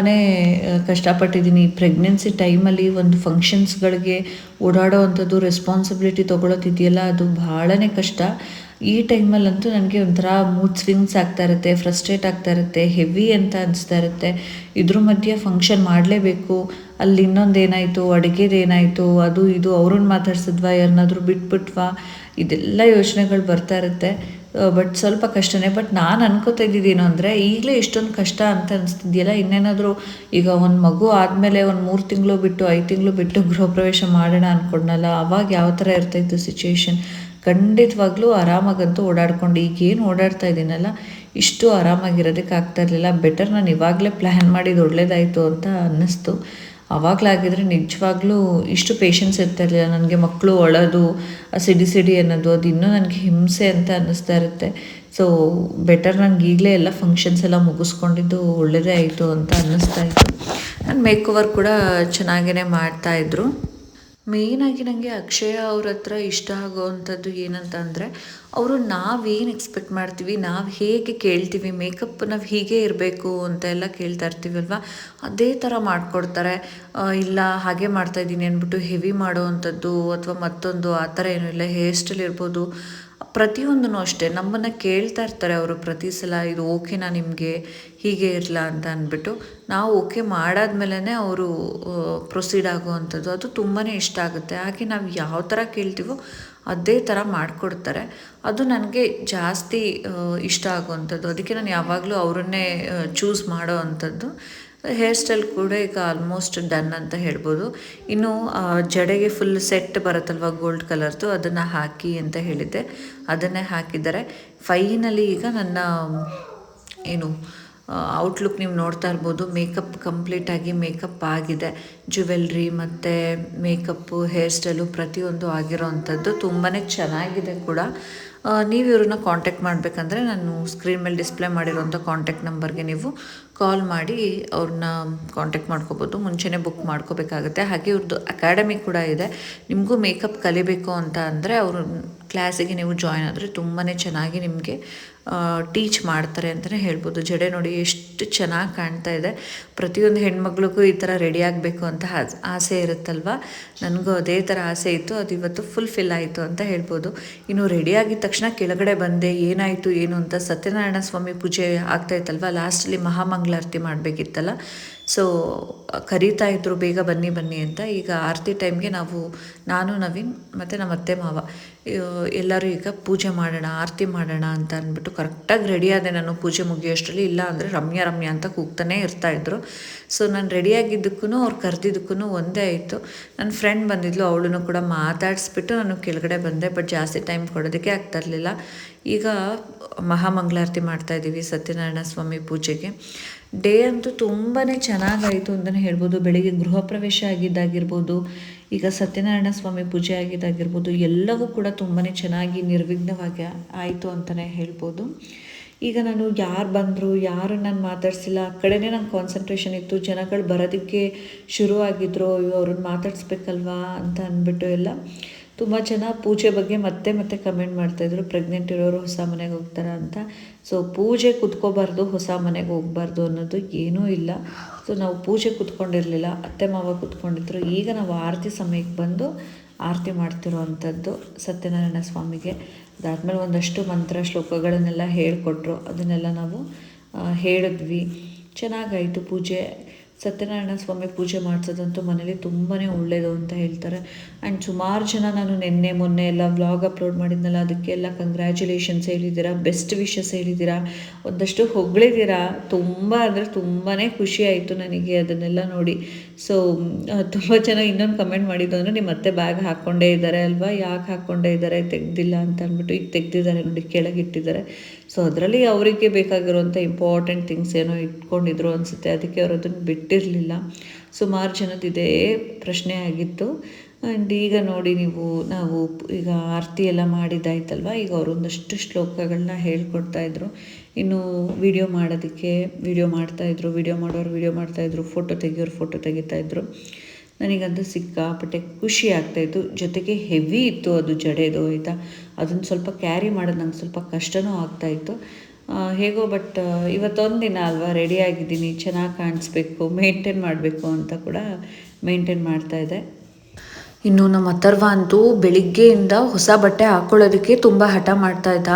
ಕಷ್ಟಪಟ್ಟಿದ್ದೀನಿ. ಪ್ರೆಗ್ನೆನ್ಸಿ ಟೈಮಲ್ಲಿ ಒಂದು ಫಂಕ್ಷನ್ಸ್ಗಳಿಗೆ ಓಡಾಡೋ ಅಂಥದ್ದು ರೆಸ್ಪಾನ್ಸಿಬಿಲಿಟಿ ತೊಗೊಳೋತಿದೆಯಲ್ಲ ಅದು ಭಾಳನೇ ಕಷ್ಟ. ಈ ಟೈಮಲ್ಲಂತೂ ನನಗೆ ಒಂಥರ ಮೂಡ್ ಸ್ವಿಂಗ್ಸ್ ಆಗ್ತಾ ಇರುತ್ತೆ ಫ್ರಸ್ಟ್ರೇಟ್ ಆಗ್ತಾ ಇರುತ್ತೆ ಹೆವಿ ಅಂತ ಅನಿಸ್ತಾ ಇರುತ್ತೆ. ಇದ್ರ ಮಧ್ಯೆ ಫಂಕ್ಷನ್ ಮಾಡಲೇಬೇಕು, ಅಲ್ಲಿ ಇನ್ನೊಂದು ಏನಾಯಿತು, ಅಡುಗೆದು ಏನಾಯಿತು, ಅದು ಇದು ಅವ್ರನ್ನ ಮಾತಾಡ್ಸಿದ್ವಾ ಯಾರನ್ನಾದ್ರೂ ಬಿಟ್ಬಿಟ್ವಾ, ಇದೆಲ್ಲ ಯೋಚನೆಗಳು ಬರ್ತಾ ಇರುತ್ತೆ. ಬಟ್ ಸ್ವಲ್ಪ ಕಷ್ಟನೇ ಬಟ್ ನಾನು ಅನ್ಕೋತಾ ಇದ್ದಿದ್ದೇನು ಅಂದರೆ, ಈಗಲೇ ಇಷ್ಟೊಂದು ಕಷ್ಟ ಅಂತ ಅನಿಸ್ತಿದ್ಯಲ್ಲ, ಇನ್ನೇನಾದರೂ ಈಗ ಒಂದು ಮಗು ಆದಮೇಲೆ ಒಂದು ಮೂರು ತಿಂಗಳು ಬಿಟ್ಟು, ಐದು ತಿಂಗಳು ಬಿಟ್ಟು ಗೃಹ ಪ್ರವೇಶ ಮಾಡೋಣ ಅಂದ್ಕೊಂಡಲ್ಲ ಅವಾಗ ಯಾವ ಥರ ಇರ್ತಾಯಿತ್ತು ಸಿಚುವೇಶನ್ ಖಂಡಿತವಾಗ್ಲೂ ಆರಾಮಾಗಂತೂ ಓಡಾಡ್ಕೊಂಡು ಈಗೇನು ಓಡಾಡ್ತಾ ಇದ್ದೀನಲ್ಲ ಇಷ್ಟು ಆರಾಮಾಗಿರೋದಕ್ಕೆ ಆಗ್ತಾ ಇರಲಿಲ್ಲ. ಬೆಟರ್ ನಾನು ಇವಾಗಲೇ ಪ್ಲ್ಯಾನ್ ಮಾಡಿದ್ದು ಒಳ್ಳೇದಾಯಿತು ಅಂತ ಅನ್ನಿಸ್ತು. ಆವಾಗಲಾಗಿದ್ರೆ ನಿಜವಾಗ್ಲೂ ಇಷ್ಟು ಪೇಷನ್ಸ್ ಇರ್ತಾ ಇರಲಿಲ್ಲ. ನನಗೆ ಮಕ್ಕಳು ಅಳೋದು ಸಿಡಿ ಸಿಡಿ ಅನ್ನೋದು, ಅದು ಇನ್ನೂ ನನಗೆ ಹಿಂಸೆ ಅಂತ ಅನ್ನಿಸ್ತಾ ಇರುತ್ತೆ. ಸೊ ಬೆಟರ್ ನನಗೆ ಈಗಲೇ ಎಲ್ಲ ಫಂಕ್ಷನ್ಸ್ ಎಲ್ಲ ಮುಗಿಸ್ಕೊಂಡಿದ್ದು ಒಳ್ಳೆಯದೇ ಆಯಿತು ಅಂತ ಅನ್ನಿಸ್ತಾ ಇತ್ತು. ನಾನು ಮೇಕ್ ಓವರ್ ಕೂಡ ಚೆನ್ನಾಗೇ ಮಾಡ್ತಾಯಿದ್ರು ಮೇಯ್ನಾಗಿ ನನಗೆ ಅಕ್ಷಯ ಅವ್ರ ಹತ್ರ ಇಷ್ಟ ಆಗೋವಂಥದ್ದು ಏನಂತ ಅಂದರೆ ಅವರು ನಾವೇನು ಎಕ್ಸ್ಪೆಕ್ಟ್ ಮಾಡ್ತೀವಿ, ನಾವು ಹೇಗೆ ಕೇಳ್ತೀವಿ ಮೇಕಪ್ ನಾವು ಹೀಗೆ ಇರಬೇಕು ಅಂತ ಎಲ್ಲ ಕೇಳ್ತಾ ಇರ್ತೀವಲ್ವ? ಅದೇ ಥರ ಮಾಡಿಕೊಡ್ತಾರೆ. ಇಲ್ಲ, ಹಾಗೆ ಮಾಡ್ತಾಯಿದ್ದೀನಿ ಅಂದ್ಬಿಟ್ಟು ಹೆವಿ ಮಾಡೋವಂಥದ್ದು ಅಥವಾ ಮತ್ತೊಂದು ಆ ಥರ ಏನೂ ಇಲ್ಲ ಹೇರ್ ಸ್ಟೈಲ್ ಇರ್ಬೋದು. ಪ್ರತಿಯೊಂದೂ ಅಷ್ಟೇ, ನಮ್ಮನ್ನು ಕೇಳ್ತಾ ಇರ್ತಾರೆ ಅವರು ಪ್ರತಿ ಸಲ, ಇದು ಓಕೆನಾ ನಿಮಗೆ? ಹೀಗೆ ಇರಲ್ಲ ಅಂತ ಅಂದ್ಬಿಟ್ಟು, ನಾವು ಓಕೆ ಮಾಡಾದ್ಮೇಲೇ ಅವರು ಪ್ರೊಸೀಡ್ ಆಗುವಂಥದ್ದು ಅದು ತುಂಬಾ ಇಷ್ಟ ಆಗುತ್ತೆ. ಹಾಗೆ ನಾವು ಯಾವ ಥರ ಕೇಳ್ತೀವೋ ಅದೇ ಥರ ಮಾಡಿಕೊಡ್ತಾರೆ. ಅದು ನನಗೆ ಜಾಸ್ತಿ ಇಷ್ಟ ಆಗುವಂಥದ್ದು. ಅದಕ್ಕೆ ನಾನು ಯಾವಾಗಲೂ ಅವರನ್ನೇ ಚೂಸ್ ಮಾಡೋ ಅಂಥದ್ದು. ಹೇರ್ ಸ್ಟೈಲ್ ಕೂಡ ಈಗ ಆಲ್ಮೋಸ್ಟ್ ಡನ್ ಅಂತ ಹೇಳ್ಬೋದು. ಇನ್ನು ಜಡೆಗೆ ಫುಲ್ ಸೆಟ್ ಬರುತ್ತಲ್ವ ಗೋಲ್ಡ್ ಕಲರ್ದು ಅದನ್ನು ಹಾಕಿ ಅಂತ ಹೇಳಿದ್ದೆ. ಅದನ್ನೇ ಹಾಕಿದ್ದಾರೆ. ಫೈನಲಿ ಈಗ ನನ್ನ, ಏನು ಔಟ್ಲುಕ್ ನೀವು ನೋಡ್ತಾ ಇರ್ಬೋದು. ಮೇಕಪ್ ಕಂಪ್ಲೀಟಾಗಿ ಮೇಕಪ್ ಆಗಿದೆ. ಜುವೆಲ್ರಿ ಮತ್ತು ಮೇಕಪ್ಪು ಹೇರ್ ಸ್ಟೈಲು ಪ್ರತಿಯೊಂದು ಆಗಿರೋ ಅಂಥದ್ದು ತುಂಬಾ ಚೆನ್ನಾಗಿದೆ ಕೂಡ. ನೀವು ಇವ್ರನ್ನ ಕಾಂಟ್ಯಾಕ್ಟ್ ಮಾಡಬೇಕಂದ್ರೆ ನಾನು ಸ್ಕ್ರೀನ್ ಮೇಲೆ ಡಿಸ್ಪ್ಲೇ ಮಾಡಿರೋಂಥ ಕಾಂಟ್ಯಾಕ್ಟ್ ನಂಬರ್ಗೆ ನೀವು ಕಾಲ್ ಮಾಡಿ ಅವ್ರನ್ನ ಕಾಂಟ್ಯಾಕ್ಟ್ ಮಾಡ್ಕೋಬೋದು. ಮುಂಚೆನೇ ಬುಕ್ ಮಾಡ್ಕೋಬೇಕಾಗುತ್ತೆ. ಹಾಗೆ ಇವ್ರದ್ದು ಅಕಾಡೆಮಿ ಕೂಡ ಇದೆ. ನಿಮಗೂ ಮೇಕಪ್ ಕಲಿಬೇಕು ಅಂತ ಅಂದರೆ ಅವರು ಕ್ಲಾಸಿಗೆ ನೀವು ಜಾಯ್ನ್ ಆದರೆ ತುಂಬಾ ಚೆನ್ನಾಗಿ ನಿಮಗೆ ಟೀಚ್ ಮಾಡ್ತಾರೆ ಅಂತಲೇ ಹೇಳ್ಬೋದು. ಜಡೆ ನೋಡಿ ಎಷ್ಟು ಚೆನ್ನಾಗಿ ಕಾಣ್ತಾ ಇದೆ. ಪ್ರತಿಯೊಂದು ಹೆಣ್ಮಗ್ಳಿಗೂ ಈ ಥರ ರೆಡಿ ಆಗಬೇಕು ಅಂತ ಆಸೆ ಇರುತ್ತಲ್ವ? ನನಗೂ ಅದೇ ಥರ ಆಸೆ ಇತ್ತು. ಅದು ಇವತ್ತು ಫುಲ್ಫಿಲ್ ಆಯಿತು ಅಂತ ಹೇಳ್ಬೋದು. ಇನ್ನು ರೆಡಿ ಆಗಿದ ತಕ್ಷಣ ಕೆಳಗಡೆ ಬಂದೆ, ಏನಾಯಿತು, ಏನು ಅಂತ ಸತ್ಯನಾರಾಯಣ ಸ್ವಾಮಿ ಪೂಜೆ ಆಗ್ತಾಯಿತ್ತಲ್ವ ಲಾಸ್ಟಲ್ಲಿ ಮಹಾಮಂಗಳಾರತಿ ಮಾಡಬೇಕಿತ್ತಲ್ಲ? ಸೊ ಕರೀತಾ ಇದ್ದರು ಬೇಗ ಬನ್ನಿ ಬನ್ನಿ ಅಂತ ಈಗ ಆರತಿ ಟೈಮ್ಗೆ ನಾವು, ನಾನು, ನವೀನ್ ಮತ್ತು ನಮ್ಮ ಅತ್ತೆ ಮಾವ ಎಲ್ಲರೂ ಈಗ ಪೂಜೆ ಮಾಡೋಣ, ಆರತಿ ಮಾಡೋಣ ಅಂತ ಅಂದ್ಬಿಟ್ಟು ಕರೆಕ್ಟಾಗಿ ರೆಡಿ ಆದೆ ನಾನು ಪೂಜೆ ಮುಗಿಯೋಷ್ಟರಲ್ಲಿ. ಇಲ್ಲ ಅಂದರೆ ರಮ್ಯ ರಮ್ಯ ಅಂತ ಕೂಗ್ತಾನೆ ಇರ್ತಾಯಿದ್ರು ಸೊ ನಾನು ರೆಡಿಯಾಗಿದ್ದಕ್ಕೂ ಅವ್ರು ಕರೆದಿದ್ದಕ್ಕೂ ಒಂದೇ ಆಯಿತು. ನನ್ನ ಫ್ರೆಂಡ್ ಬಂದಿದ್ಲು, ಅವಳನ್ನು ಕೂಡ ಮಾತಾಡಿಸ್ಬಿಟ್ಟು ನಾನು ಕೆಳಗಡೆ ಬಂದೆ ಬಟ್ ಜಾಸ್ತಿ ಟೈಮ್ ಕೊಡೋದಕ್ಕೆ ಆಗ್ತಾ ಇರಲಿಲ್ಲ. ಈಗ ಮಹಾಮಂಗಳಾರತಿ ಮಾಡ್ತಾಯಿದ್ದೀವಿ ಸತ್ಯನಾರಾಯಣ ಸ್ವಾಮಿ ಪೂಜೆಗೆ. ಡೇ ಅಂತೂ ತುಂಬಾ ಚೆನ್ನಾಗಾಯಿತು ಅಂತಲೇ ಹೇಳ್ಬೋದು. ಬೆಳಿಗ್ಗೆ ಗೃಹ ಪ್ರವೇಶ ಆಗಿದ್ದಾಗಿರ್ಬೋದು, ಈಗ ಸತ್ಯನಾರಾಯಣ ಸ್ವಾಮಿ ಪೂಜೆ ಆಗಿದ್ದಾಗಿರ್ಬೋದು, ಎಲ್ಲವೂ ಕೂಡ ತುಂಬಾ ಚೆನ್ನಾಗಿ ನಿರ್ವಿಘ್ನವಾಗಿ ಆಯಿತು ಅಂತಲೇ ಹೇಳ್ಬೋದು. ಈಗ ನಾನು ಯಾರು ಬಂದರು, ಯಾರು ನಾನು ಮಾತಾಡಿಸಿಲ್ಲ, ಆ ಕಡೆನೇ ನಂಗೆ ಕಾನ್ಸಂಟ್ರೇಷನ್ ಇತ್ತು. ಜನಗಳು ಬರೋದಕ್ಕೆ ಶುರು ಆಗಿದ್ರು ಅವ್ರನ್ನ ಮಾತಾಡಿಸ್ಬೇಕಲ್ವಾ ಅಂತ ಅಂದ್ಬಿಟ್ಟು ಎಲ್ಲ. ತುಂಬ ಜನ ಪೂಜೆ ಬಗ್ಗೆ ಮತ್ತೆ ಮತ್ತೆ ಕಮೆಂಟ್ ಮಾಡ್ತಾಯಿದ್ರು ಪ್ರೆಗ್ನೆಂಟ್ ಇರೋರು ಹೊಸ ಮನೆಗೆ ಹೋಗ್ತಾರ ಅಂತ. ಸೊ ಪೂಜೆ ಕುತ್ಕೋಬಾರ್ದು, ಹೊಸ ಮನೆಗೆ ಹೋಗ್ಬಾರ್ದು ಅನ್ನೋದು ಏನೂ ಇಲ್ಲ. ಸೊ ನಾವು ಪೂಜೆ ಕುತ್ಕೊಂಡಿರಲಿಲ್ಲ, ಅತ್ತೆ ಮಾವ ಕುತ್ಕೊಂಡಿದ್ರು. ಈಗ ನಾವು ಆರತಿ ಸಮಯಕ್ಕೆ ಬಂದು ಆರತಿ ಮಾಡ್ತಿರೋ ಅಂಥದ್ದು ಸತ್ಯನಾರಾಯಣ ಸ್ವಾಮಿಗೆ. ಅದಾದಮೇಲೆ ಒಂದಷ್ಟು ಮಂತ್ರ ಶ್ಲೋಕಗಳನ್ನೆಲ್ಲ ಹೇಳಿಕೊಟ್ರು. ಅದನ್ನೆಲ್ಲ ನಾವು ಹೇಳಿದ್ವಿ. ಚೆನ್ನಾಗಾಯಿತು ಪೂಜೆ. ಸತ್ಯನಾರಾಯಣ ಸ್ವಾಮಿ ಪೂಜೆ ಮಾಡಿಸೋದಂತೂ ಮನೇಲಿ ತುಂಬಾ ಒಳ್ಳೆಯದು ಅಂತ ಹೇಳ್ತಾರೆ. ಆ್ಯಂಡ್ ಸುಮಾರು ಜನ ನಾನು ನಿನ್ನೆ, ಮೊನ್ನೆ ಎಲ್ಲ ವ್ಲಾಗ್ ಅಪ್ಲೋಡ್ ಮಾಡಿದ್ನಲ್ಲ, ಅದಕ್ಕೆಲ್ಲ ಕಂಗ್ರ್ಯಾಚುಲೇಷನ್ಸ್ ಹೇಳಿದ್ದೀರಾ ಬೆಸ್ಟ್ ವಿಶಸ್ ಹೇಳಿದ್ದೀರಾ. ಒಂದಷ್ಟು ಹೊಗಳಿದ್ದೀರಾ? ತುಂಬ ಅಂದರೆ ತುಂಬಾ ಖುಷಿ ಆಯಿತು ನನಗೆ ಅದನ್ನೆಲ್ಲ ನೋಡಿ. ಸೊ ತುಂಬ ಜನ ಇನ್ನೊಂದು ಕಮೆಂಟ್ ಮಾಡಿದ್ದು ಅಂದರೆ ನಿಮ್ಮ ಮತ್ತೆ ಬ್ಯಾಗ್ ಹಾಕ್ಕೊಂಡೇ ಇದ್ದಾರೆ ಅಲ್ವಾ? ಯಾಕೆ ಹಾಕ್ಕೊಂಡೇ ಇದ್ದಾರೆ? ತೆಗ್ದಿಲ್ಲ ಅಂತ ಅಂದ್ಬಿಟ್ಟು ಈಗ ತೆಗ್ದಿದ್ದಾರೆ ನೋಡಿ ಕೆಳಗಿಟ್ಟಿದ್ದಾರೆ ಸೊ ಅದರಲ್ಲಿ ಅವರಿಗೆ ಬೇಕಾಗಿರುವಂಥ ಇಂಪಾರ್ಟೆಂಟ್ ಥಿಂಗ್ಸ್ ಏನೋ ಇಟ್ಕೊಂಡಿದ್ರು ಅನಿಸುತ್ತೆ. ಅದಕ್ಕೆ ಅವರು ಅದನ್ನು ಬಿಟ್ಟಿರಲಿಲ್ಲ. ಸುಮಾರು ಜನದ ಇದೇ ಪ್ರಶ್ನೆ ಆಗಿತ್ತು. ಆ್ಯಂಡ್ ಈಗ ನೋಡಿ ನೀವು, ನಾವು ಈಗ ಆರತಿ ಎಲ್ಲ ಮಾಡಿದ್ದಾಯ್ತಲ್ವ? ಈಗ ಅವರು ಒಂದಷ್ಟು ಶ್ಲೋಕಗಳನ್ನ ಹೇಳ್ಕೊಡ್ತಾ ಇದ್ರು. ಇನ್ನು ವಿಡಿಯೋ ಮಾಡೋದಕ್ಕೆ ವಿಡಿಯೋ ಮಾಡ್ತಾಯಿದ್ರು ವಿಡಿಯೋ ಮಾಡೋರು ವಿಡಿಯೋ ಮಾಡ್ತಾಯಿದ್ರು ಫೋಟೋ ತೆಗಿಯೋರು ಫೋಟೋ ತೆಗಿತಾಯಿದ್ರು ನನಗಂತೂ ಸಿಕ್ಕಾಪಟ್ಟೆ ಖುಷಿ ಆಗ್ತಾಯಿತ್ತು ಜೊತೆಗೆ ಹೆವಿ ಇತ್ತು ಅದು ಜಡೆದು, ಆಯಿತಾ? ಅದನ್ನು ಸ್ವಲ್ಪ ಕ್ಯಾರಿ ಮಾಡೋದು ನಂಗೆ ಸ್ವಲ್ಪ ಕಷ್ಟನೂ ಆಗ್ತಾಯಿತ್ತು ಹೇಗೋ ಬಟ್ ಇವತ್ತೊಂದು ದಿನ ಅಲ್ವಾ ರೆಡಿ ಆಗಿದ್ದೀನಿ, ಚೆನ್ನಾಗಿ ಕಾಣಿಸ್ಬೇಕು ಮೇಂಟೈನ್ ಮಾಡಬೇಕು ಅಂತ ಕೂಡ ಮೇಂಟೈನ್ ಇದೆ. ಇನ್ನು ನಮ್ಮ ಅಥರ್ವ ಅಂತೂ ಬೆಳಿಗ್ಗೆಯಿಂದ ಹೊಸ ಬಟ್ಟೆ ಹಾಕ್ಕೊಳ್ಳೋದಕ್ಕೆ ತುಂಬ ಹಠ ಮಾಡ್ತಾ ಇದ್ದ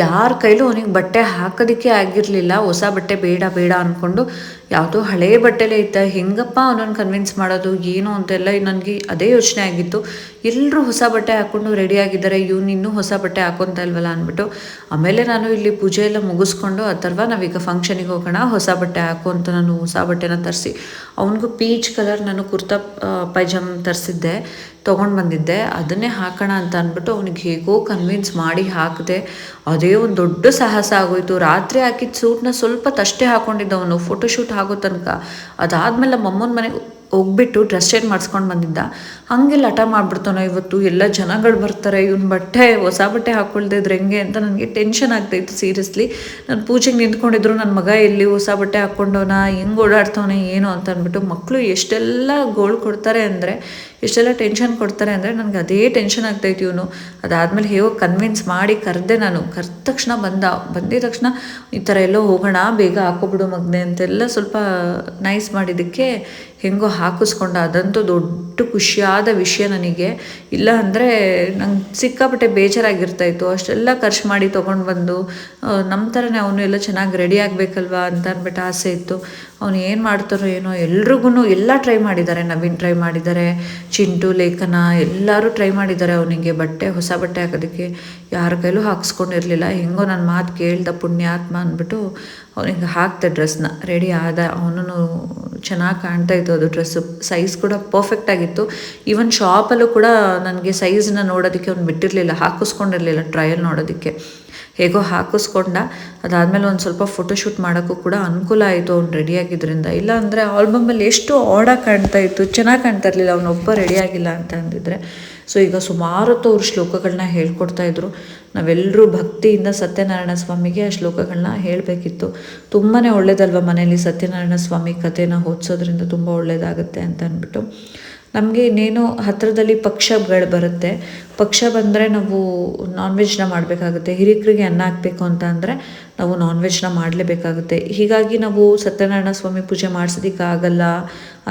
ಯಾರ ಕೈಲೂ ಅವನಿಗೆ ಬಟ್ಟೆ ಹಾಕೋದಕ್ಕೆ ಆಗಿರಲಿಲ್ಲ, ಹೊಸ ಬಟ್ಟೆ ಬೇಡ ಬೇಡ ಅಂದ್ಕೊಂಡು ಯಾವುದೋ ಹಳೇ ಬಟ್ಟೆಲೆ ಇದ್ದ, ಹೆಂಗಪ್ಪ ಅವನನ್ನು ಕನ್ವಿನ್ಸ್ ಮಾಡೋದು, ಏನು ಅಂತೆಲ್ಲ ನನಗೆ ಅದೇ ಯೋಚನೆ ಆಗಿತ್ತು. ಎಲ್ಲರೂ ಹೊಸ ಬಟ್ಟೆ ಹಾಕ್ಕೊಂಡು ರೆಡಿ ಆಗಿದ್ದಾರೆ, ಇವ್ನು ಇನ್ನೂ ಹೊಸ ಬಟ್ಟೆ ಹಾಕೊತಾ ಇಲ್ವಲ್ಲ ಅಂದ್ಬಿಟ್ಟು, ಆಮೇಲೆ ನಾನು ಇಲ್ಲಿ ಪೂಜೆ ಎಲ್ಲ ಮುಗಿಸ್ಕೊಂಡು ಅಥರ್ವ ನಾವೀಗ ಫಂಕ್ಷನಿಗೆ ಹೋಗೋಣ, ಹೊಸ ಬಟ್ಟೆ ಹಾಕು ಅಂತ ನಾನು ಹೊಸ ಬಟ್ಟೆನ ತರಿಸಿ, ಅವನಿಗೂ ಪೀಚ್ ಕಲರ್ ನಾನು ಕುರ್ತಾ ಪೈಜಾಮ್ ತರಿಸಿದ್ದೆ. ತೊಗೊಂಡು ಬಂದಿದ್ದೆ. ಅದನ್ನೇ ಹಾಕೋಣ ಅಂತ ಅಂದ್ಬಿಟ್ಟು ಅವನಿಗೆ ಹೇಗೋ ಕನ್ವಿನ್ಸ್ ಮಾಡಿ ಹಾಕಿದೆ. ಅದೇ ಒಂದು ದೊಡ್ಡ ಸಾಹಸ ಆಗೋಯ್ತು. ರಾತ್ರಿ ಹಾಕಿದ ಸೂಟ್ನ ಸ್ವಲ್ಪ ತಷ್ಟೇ ಹಾಕೊಂಡಿದ್ದ ಅವನು. ಫೋಟೋಶೂಟ್ ಆಗೋ ತನಕ. ಅದಾದಮೇಲೆ ನಮ್ಮಮ್ಮನ ಮನೆಗೆ ಹೋಗ್ಬಿಟ್ಟು ಡ್ರೆಸ್ ಚೇಂಜ್ ಮಾಡಿಸ್ಕೊಂಡು ಬಂದಿದ್ದ. ಹಾಗೆಲ್ಲ ಲಟ ಮಾಡ್ಬಿಡ್ತಾನೋ ಇವತ್ತು, ಎಲ್ಲ ಜನಗಳು ಬರ್ತಾರೆ, ಇವನ್ ಬಟ್ಟೆ, ಹೊಸ ಬಟ್ಟೆ ಹಾಕ್ಕೊಳ್ದೇ ಇದ್ರೆ ಹೆಂಗೆ ಅಂತ ನನಗೆ ಟೆನ್ಷನ್ ಆಗ್ತಾಯಿತ್ತು ಸೀರಿಯಸ್ಲಿ ನಾನು ಪೂಜೆಗೆ ನಿಂತ್ಕೊಂಡಿದ್ರು ನನ್ನ ಮಗ ಎಲ್ಲಿ ಹೊಸ ಬಟ್ಟೆ ಹಾಕ್ಕೊಂಡವನ ಹೆಂಗೆ ಓಡಾಡ್ತವನೆ, ಏನು ಅಂತ ಅಂದ್ಬಿಟ್ಟು ಮಕ್ಕಳು ಎಷ್ಟೆಲ್ಲ ಗೋಳು ಕೊಡ್ತಾರೆ ಅಂದರೆ, ಎಷ್ಟೆಲ್ಲ ಟೆನ್ಷನ್ ಕೊಡ್ತಾರೆ ಅಂದರೆ ನನಗೆ ಅದೇ ಟೆನ್ಷನ್ ಆಗ್ತಾಯಿತ್ತು ಇವನು. ಅದಾದಮೇಲೆ ಹೇಗೋ ಕನ್ವಿನ್ಸ್ ಮಾಡಿ ಕರೆದೆ ನಾನು. ಕರೆದ ತಕ್ಷಣ ಬಂದ, ಬಂದಿದ ತಕ್ಷಣ ಈ ಥರ ಎಲ್ಲೋ ಹೋಗೋಣ, ಬೇಗ ಹಾಕೋಬಿಡು ಮಗನೆ ಅಂತೆಲ್ಲ ಸ್ವಲ್ಪ ನೈಸ್ ಮಾಡಿದ್ದಕ್ಕೆ ಹೆಂಗೋ ಹಾಕಿಸ್ಕೊಂಡ. ಅದಂತೂ ದೊಡ್ಡ ಖುಷಿಯಾದ ವಿಷಯ ನನಗೆ. ಇಲ್ಲ ಅಂದರೆ ನಂಗೆ ಸಿಕ್ಕಾಪಟ್ಟೆ ಬೇಜಾರಾಗಿರ್ತಾಯಿತ್ತು. ಅಷ್ಟೆಲ್ಲ ಖರ್ಚು ಮಾಡಿ ತೊಗೊಂಡು ಬಂದು ನಮ್ಮ ಥರನೇ ಅವನು ಎಲ್ಲ ಚೆನ್ನಾಗಿ ರೆಡಿ ಆಗಬೇಕಲ್ವಾ ಅಂತ ಅಂದ್ಬಿಟ್ಟು ಆಸೆ ಇತ್ತು. ಅವನು ಏನು ಮಾಡ್ತಾರೋ ಏನೋ ಎಲ್ರಿಗೂ ಎಲ್ಲ ಟ್ರೈ ಮಾಡಿದ್ದಾರೆ. ನವೀನ್ ಟ್ರೈ ಮಾಡಿದ್ದಾರೆ, ಚಿಂಟು, ಲೇಖನ ಎಲ್ಲರೂ ಟ್ರೈ ಮಾಡಿದ್ದಾರೆ ಅವನಿಗೆ. ಬಟ್ಟೆ, ಹೊಸ ಬಟ್ಟೆ ಹಾಕೋದಕ್ಕೆ ಯಾರ ಕೈಲೂ ಹಾಕ್ಸ್ಕೊಂಡಿರಲಿಲ್ಲ. ಹೆಂಗೋ ನನ್ನ ಮಾತು ಕೇಳ್ದ ಪುಣ್ಯಾತ್ಮ ಅಂದ್ಬಿಟ್ಟು ಅವನಿಗೆ ಹಾಕ್ದೆ ಡ್ರೆಸ್ನ ರೆಡಿ ಆದ ಅವನು ಚೆನ್ನಾಗಿ ಕಾಣ್ತಾ ಇತ್ತು ಅದು ಡ್ರೆಸ್ಸು ಸೈಜ್ ಕೂಡ ಪರ್ಫೆಕ್ಟ್ ಆಗಿತ್ತು. ಈವನ್ ಶಾಪಲ್ಲೂ ಕೂಡ ನನಗೆ ಸೈಜ್ನ ನೋಡೋದಕ್ಕೆ ಅವ್ನು ಬಿಟ್ಟಿರಲಿಲ್ಲ, ಹಾಕಿಸ್ಕೊಂಡಿರಲಿಲ್ಲ ಟ್ರಯಲ್ ನೋಡೋದಕ್ಕೆ. ಹೇಗೋ ಹಾಕಿಸ್ಕೊಂಡ. ಅದಾದಮೇಲೆ ಒಂದು ಸ್ವಲ್ಪ ಫೋಟೋಶೂಟ್ ಮಾಡೋಕ್ಕೂ ಕೂಡ ಅನುಕೂಲ ಆಯಿತು ಅವ್ನು ರೆಡಿಯಾಗಿದ್ದರಿಂದ ಇಲ್ಲ ಅಂದರೆ ಆಲ್ಬಮಲ್ಲಿ ಎಷ್ಟು ಆಡಾಗಿ ಕಾಣ್ತಾ ಇತ್ತು, ಚೆನ್ನಾಗಿ ಕಾಣ್ತಾ ಇರಲಿಲ್ಲ, ಅವನೊಬ್ಬ ರೆಡಿಯಾಗಿಲ್ಲ ಅಂತ ಅಂದಿದ್ರೆ. ಸೊ ಈಗ ಸುಮಾರು ಹೊತ್ತು ಅವ್ರು ಶ್ಲೋಕಗಳನ್ನ ಹೇಳ್ಕೊಡ್ತಾ ಇದ್ರು. ನಾವೆಲ್ಲರೂ ಭಕ್ತಿಯಿಂದ ಸತ್ಯನಾರಾಯಣ ಸ್ವಾಮಿಗೆ ಆ ಶ್ಲೋಕಗಳನ್ನ ಹೇಳಬೇಕಿತ್ತು. ತುಂಬಾ ಒಳ್ಳೇದಲ್ವ ಮನೆಯಲ್ಲಿ ಸತ್ಯನಾರಾಯಣ ಸ್ವಾಮಿ ಕಥೆನ ಓದಿಸೋದ್ರಿಂದ ತುಂಬ ಒಳ್ಳೆಯದಾಗುತ್ತೆ ಅಂತ ಅಂದ್ಬಿಟ್ಟು. ನಮಗೆ ಇನ್ನೇನು ಹತ್ತಿರದಲ್ಲಿ ಪಕ್ಷಗಳು ಬರುತ್ತೆ. ಪಕ್ಷ ಬಂದರೆ ನಾವು ನಾನ್ ವೆಜ್ನ ಮಾಡಬೇಕಾಗುತ್ತೆ. ಹಿರಿಕರಿಗೆ ಅನ್ನ ಹಾಕಬೇಕು ಅಂತ ಅಂದರೆ ನಾವು ನಾನ್ ವೆಜ್ನ ಮಾಡಲೇಬೇಕಾಗುತ್ತೆ. ಹೀಗಾಗಿ ನಾವು ಸತ್ಯನಾರಾಯಣ ಸ್ವಾಮಿ ಪೂಜೆ ಮಾಡಿಸೋದಕ್ಕಾಗಲ್ಲ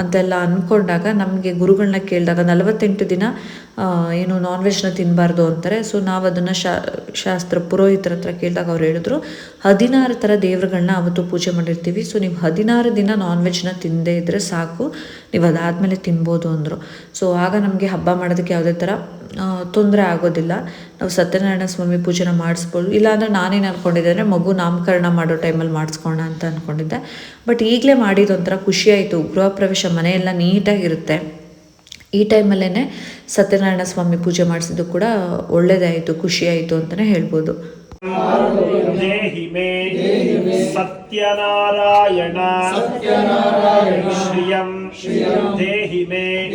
ಅಂತೆಲ್ಲ ಅಂದ್ಕೊಂಡಾಗ ನಮಗೆ ಗುರುಗಳನ್ನ ಕೇಳಿದಾಗ ನಲವತ್ತೆಂಟು ದಿನ ಏನು ನಾನ್ ವೆಜ್ನ ತಿನ್ನಬಾರ್ದು ಅಂತಾರೆ. ಸೊ ನಾವು ಅದನ್ನು ಶಾ, ಶಾಸ್ತ್ರ ಪುರೋಹಿತರ ಹತ್ರ ಕೇಳಿದಾಗ ಅವ್ರು ಹೇಳಿದ್ರು, ಹದಿನಾರು ಥರ ದೇವ್ರುಗಳನ್ನ ಅವತ್ತು ಪೂಜೆ ಮಾಡಿರ್ತೀವಿ. ಸೊ ನೀವು ಹದಿನಾರು ದಿನ ನಾನ್ ವೆಜ್ನ ತಿಂದೇ ಇದ್ದರೆ ಸಾಕು. ನೀವು ಅದಾದಮೇಲೆ ತಿನ್ಬೋದು ಅಂದರು. ಸೊ ಆಗ ನಮಗೆ ಹಬ್ಬ ಮಾಡೋದಕ್ಕೆ ಯಾವುದೇ ಥರ ತೊಂದರೆ ಆಗೋದಿಲ್ಲ. ನಾವು ಸತ್ಯನಾರಾಯಣ ಸ್ವಾಮಿ ಪೂಜೆನ ಮಾಡಿಸ್ಬೋದು. ಇಲ್ಲಾಂದರೆ ನಾನೇನು ಅಂದ್ಕೊಂಡಿದ್ದೆ ಅಂದರೆ ಮಗು ನಾಮಕರಣ ಮಾಡೋ ಟೈಮಲ್ಲಿ ಮಾಡಿಸ್ಕೋಣ ಅಂತ ಅಂದ್ಕೊಂಡಿದ್ದೆ ಬಟ್ ಈಗಲೇ ಮಾಡಿದ ಒಂಥರ ಖುಷಿಯಾಯಿತು. ಗೃಹ ಪ್ರವೇಶ ಮನೆಯೆಲ್ಲ ನೀಟಾಗಿರುತ್ತೆ. ಈ ಟೈಮಲ್ಲೇ ಸತ್ಯನಾರಾಯಣ ಸ್ವಾಮಿ ಪೂಜೆ ಮಾಡಿಸಿದ್ದು ಕೂಡ ಒಳ್ಳೆಯದಾಯಿತು ಖುಷಿಯಾಯಿತು ಅಂತಲೇ ಹೇಳ್ಬೋದು. देहि मे। सत्यनारायण। श्रियं। देहि मे।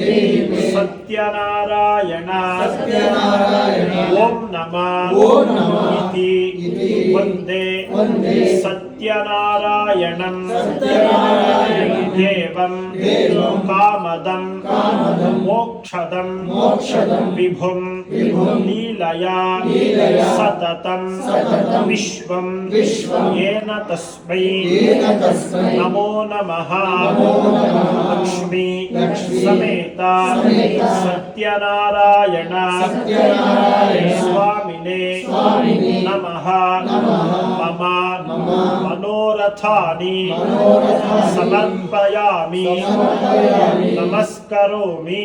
सत्यनारायण। ॐ नमः। इति। वंदे। सत्यनारायणं देवं कामदं मोक्षदं विभुं लीलया सततं विश्वं येन तस्मै नमो नमः लक्ष्मी समेत सत्यनारायण। मनोरथानि समर्पयामि नमस्करोमि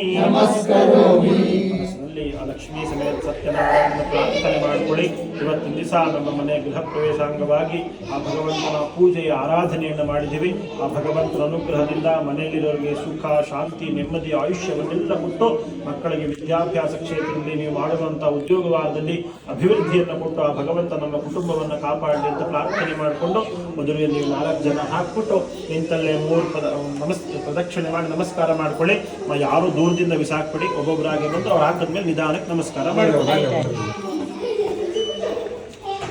ಮನಸ್ಸಿನಲ್ಲಿ ಆ ಲಕ್ಷ್ಮೀ ಸಮೇತ ಸತ್ಯನಾರಾಯಣನ ಪ್ರಾರ್ಥನೆ ಮಾಡಿಕೊಳ್ಳಿ. ಇವತ್ತಿನ ದಿವಸ ನಮ್ಮ ಮನೆ ಗೃಹ ಪ್ರವೇಶಾಂಗವಾಗಿ ಆ ಭಗವಂತನ ಪೂಜೆಯ ಆರಾಧನೆಯನ್ನು ಮಾಡಿದ್ದೀವಿ. ಆ ಭಗವಂತನ ಅನುಗ್ರಹದಿಂದ ಮನೆಯಲ್ಲಿರೋರಿಗೆ ಸುಖ, ಶಾಂತಿ, ನೆಮ್ಮದಿ, ಆಯುಷ್ಯವನ್ನೆಲ್ಲ ಕೊಟ್ಟು ಮಕ್ಕಳಿಗೆ ವಿದ್ಯಾಭ್ಯಾಸ ಕ್ಷೇತ್ರದಲ್ಲಿ ನೀವು ಮಾಡುವಂಥ ಉದ್ಯೋಗವಾದಲ್ಲಿ ಅಭಿವೃದ್ಧಿಯನ್ನು ಕೊಟ್ಟು ಆ ಭಗವಂತ ನಮ್ಮ ಕುಟುಂಬವನ್ನು ಕಾಪಾಡಲಿ ಅಂತ ಪ್ರಾರ್ಥನೆ ಮಾಡಿಕೊಂಡು ಮೊದಲಿಗೆ ನೀವು ನಾಲ್ಕು ಜನ ಹಾಕ್ಬಿಟ್ಟು ನಿಂತಲ್ಲೇ ಮೂರು ಪದ, ನಮಸ್, ಪ್ರದಕ್ಷಿಣೆ ಮಾಡಿ ನಮಸ್ಕಾರ ಮಾಡಿಕೊಳ್ಳಿ. ಯಾರು ದೂರದಿಂದ ಬಿಸಾಕ್ಬಿಡಿ ಒಬ್ಬೊಬ್ಬರಾಗಿ ಬಂದು ಅವ್ರು ಹಾಕಿದ್ಮೇಲೆ ನಿಧಾನಕ್ಕೆ ನಮಸ್ಕಾರ ಮಾಡ್ಕೊಳ್ಳಿ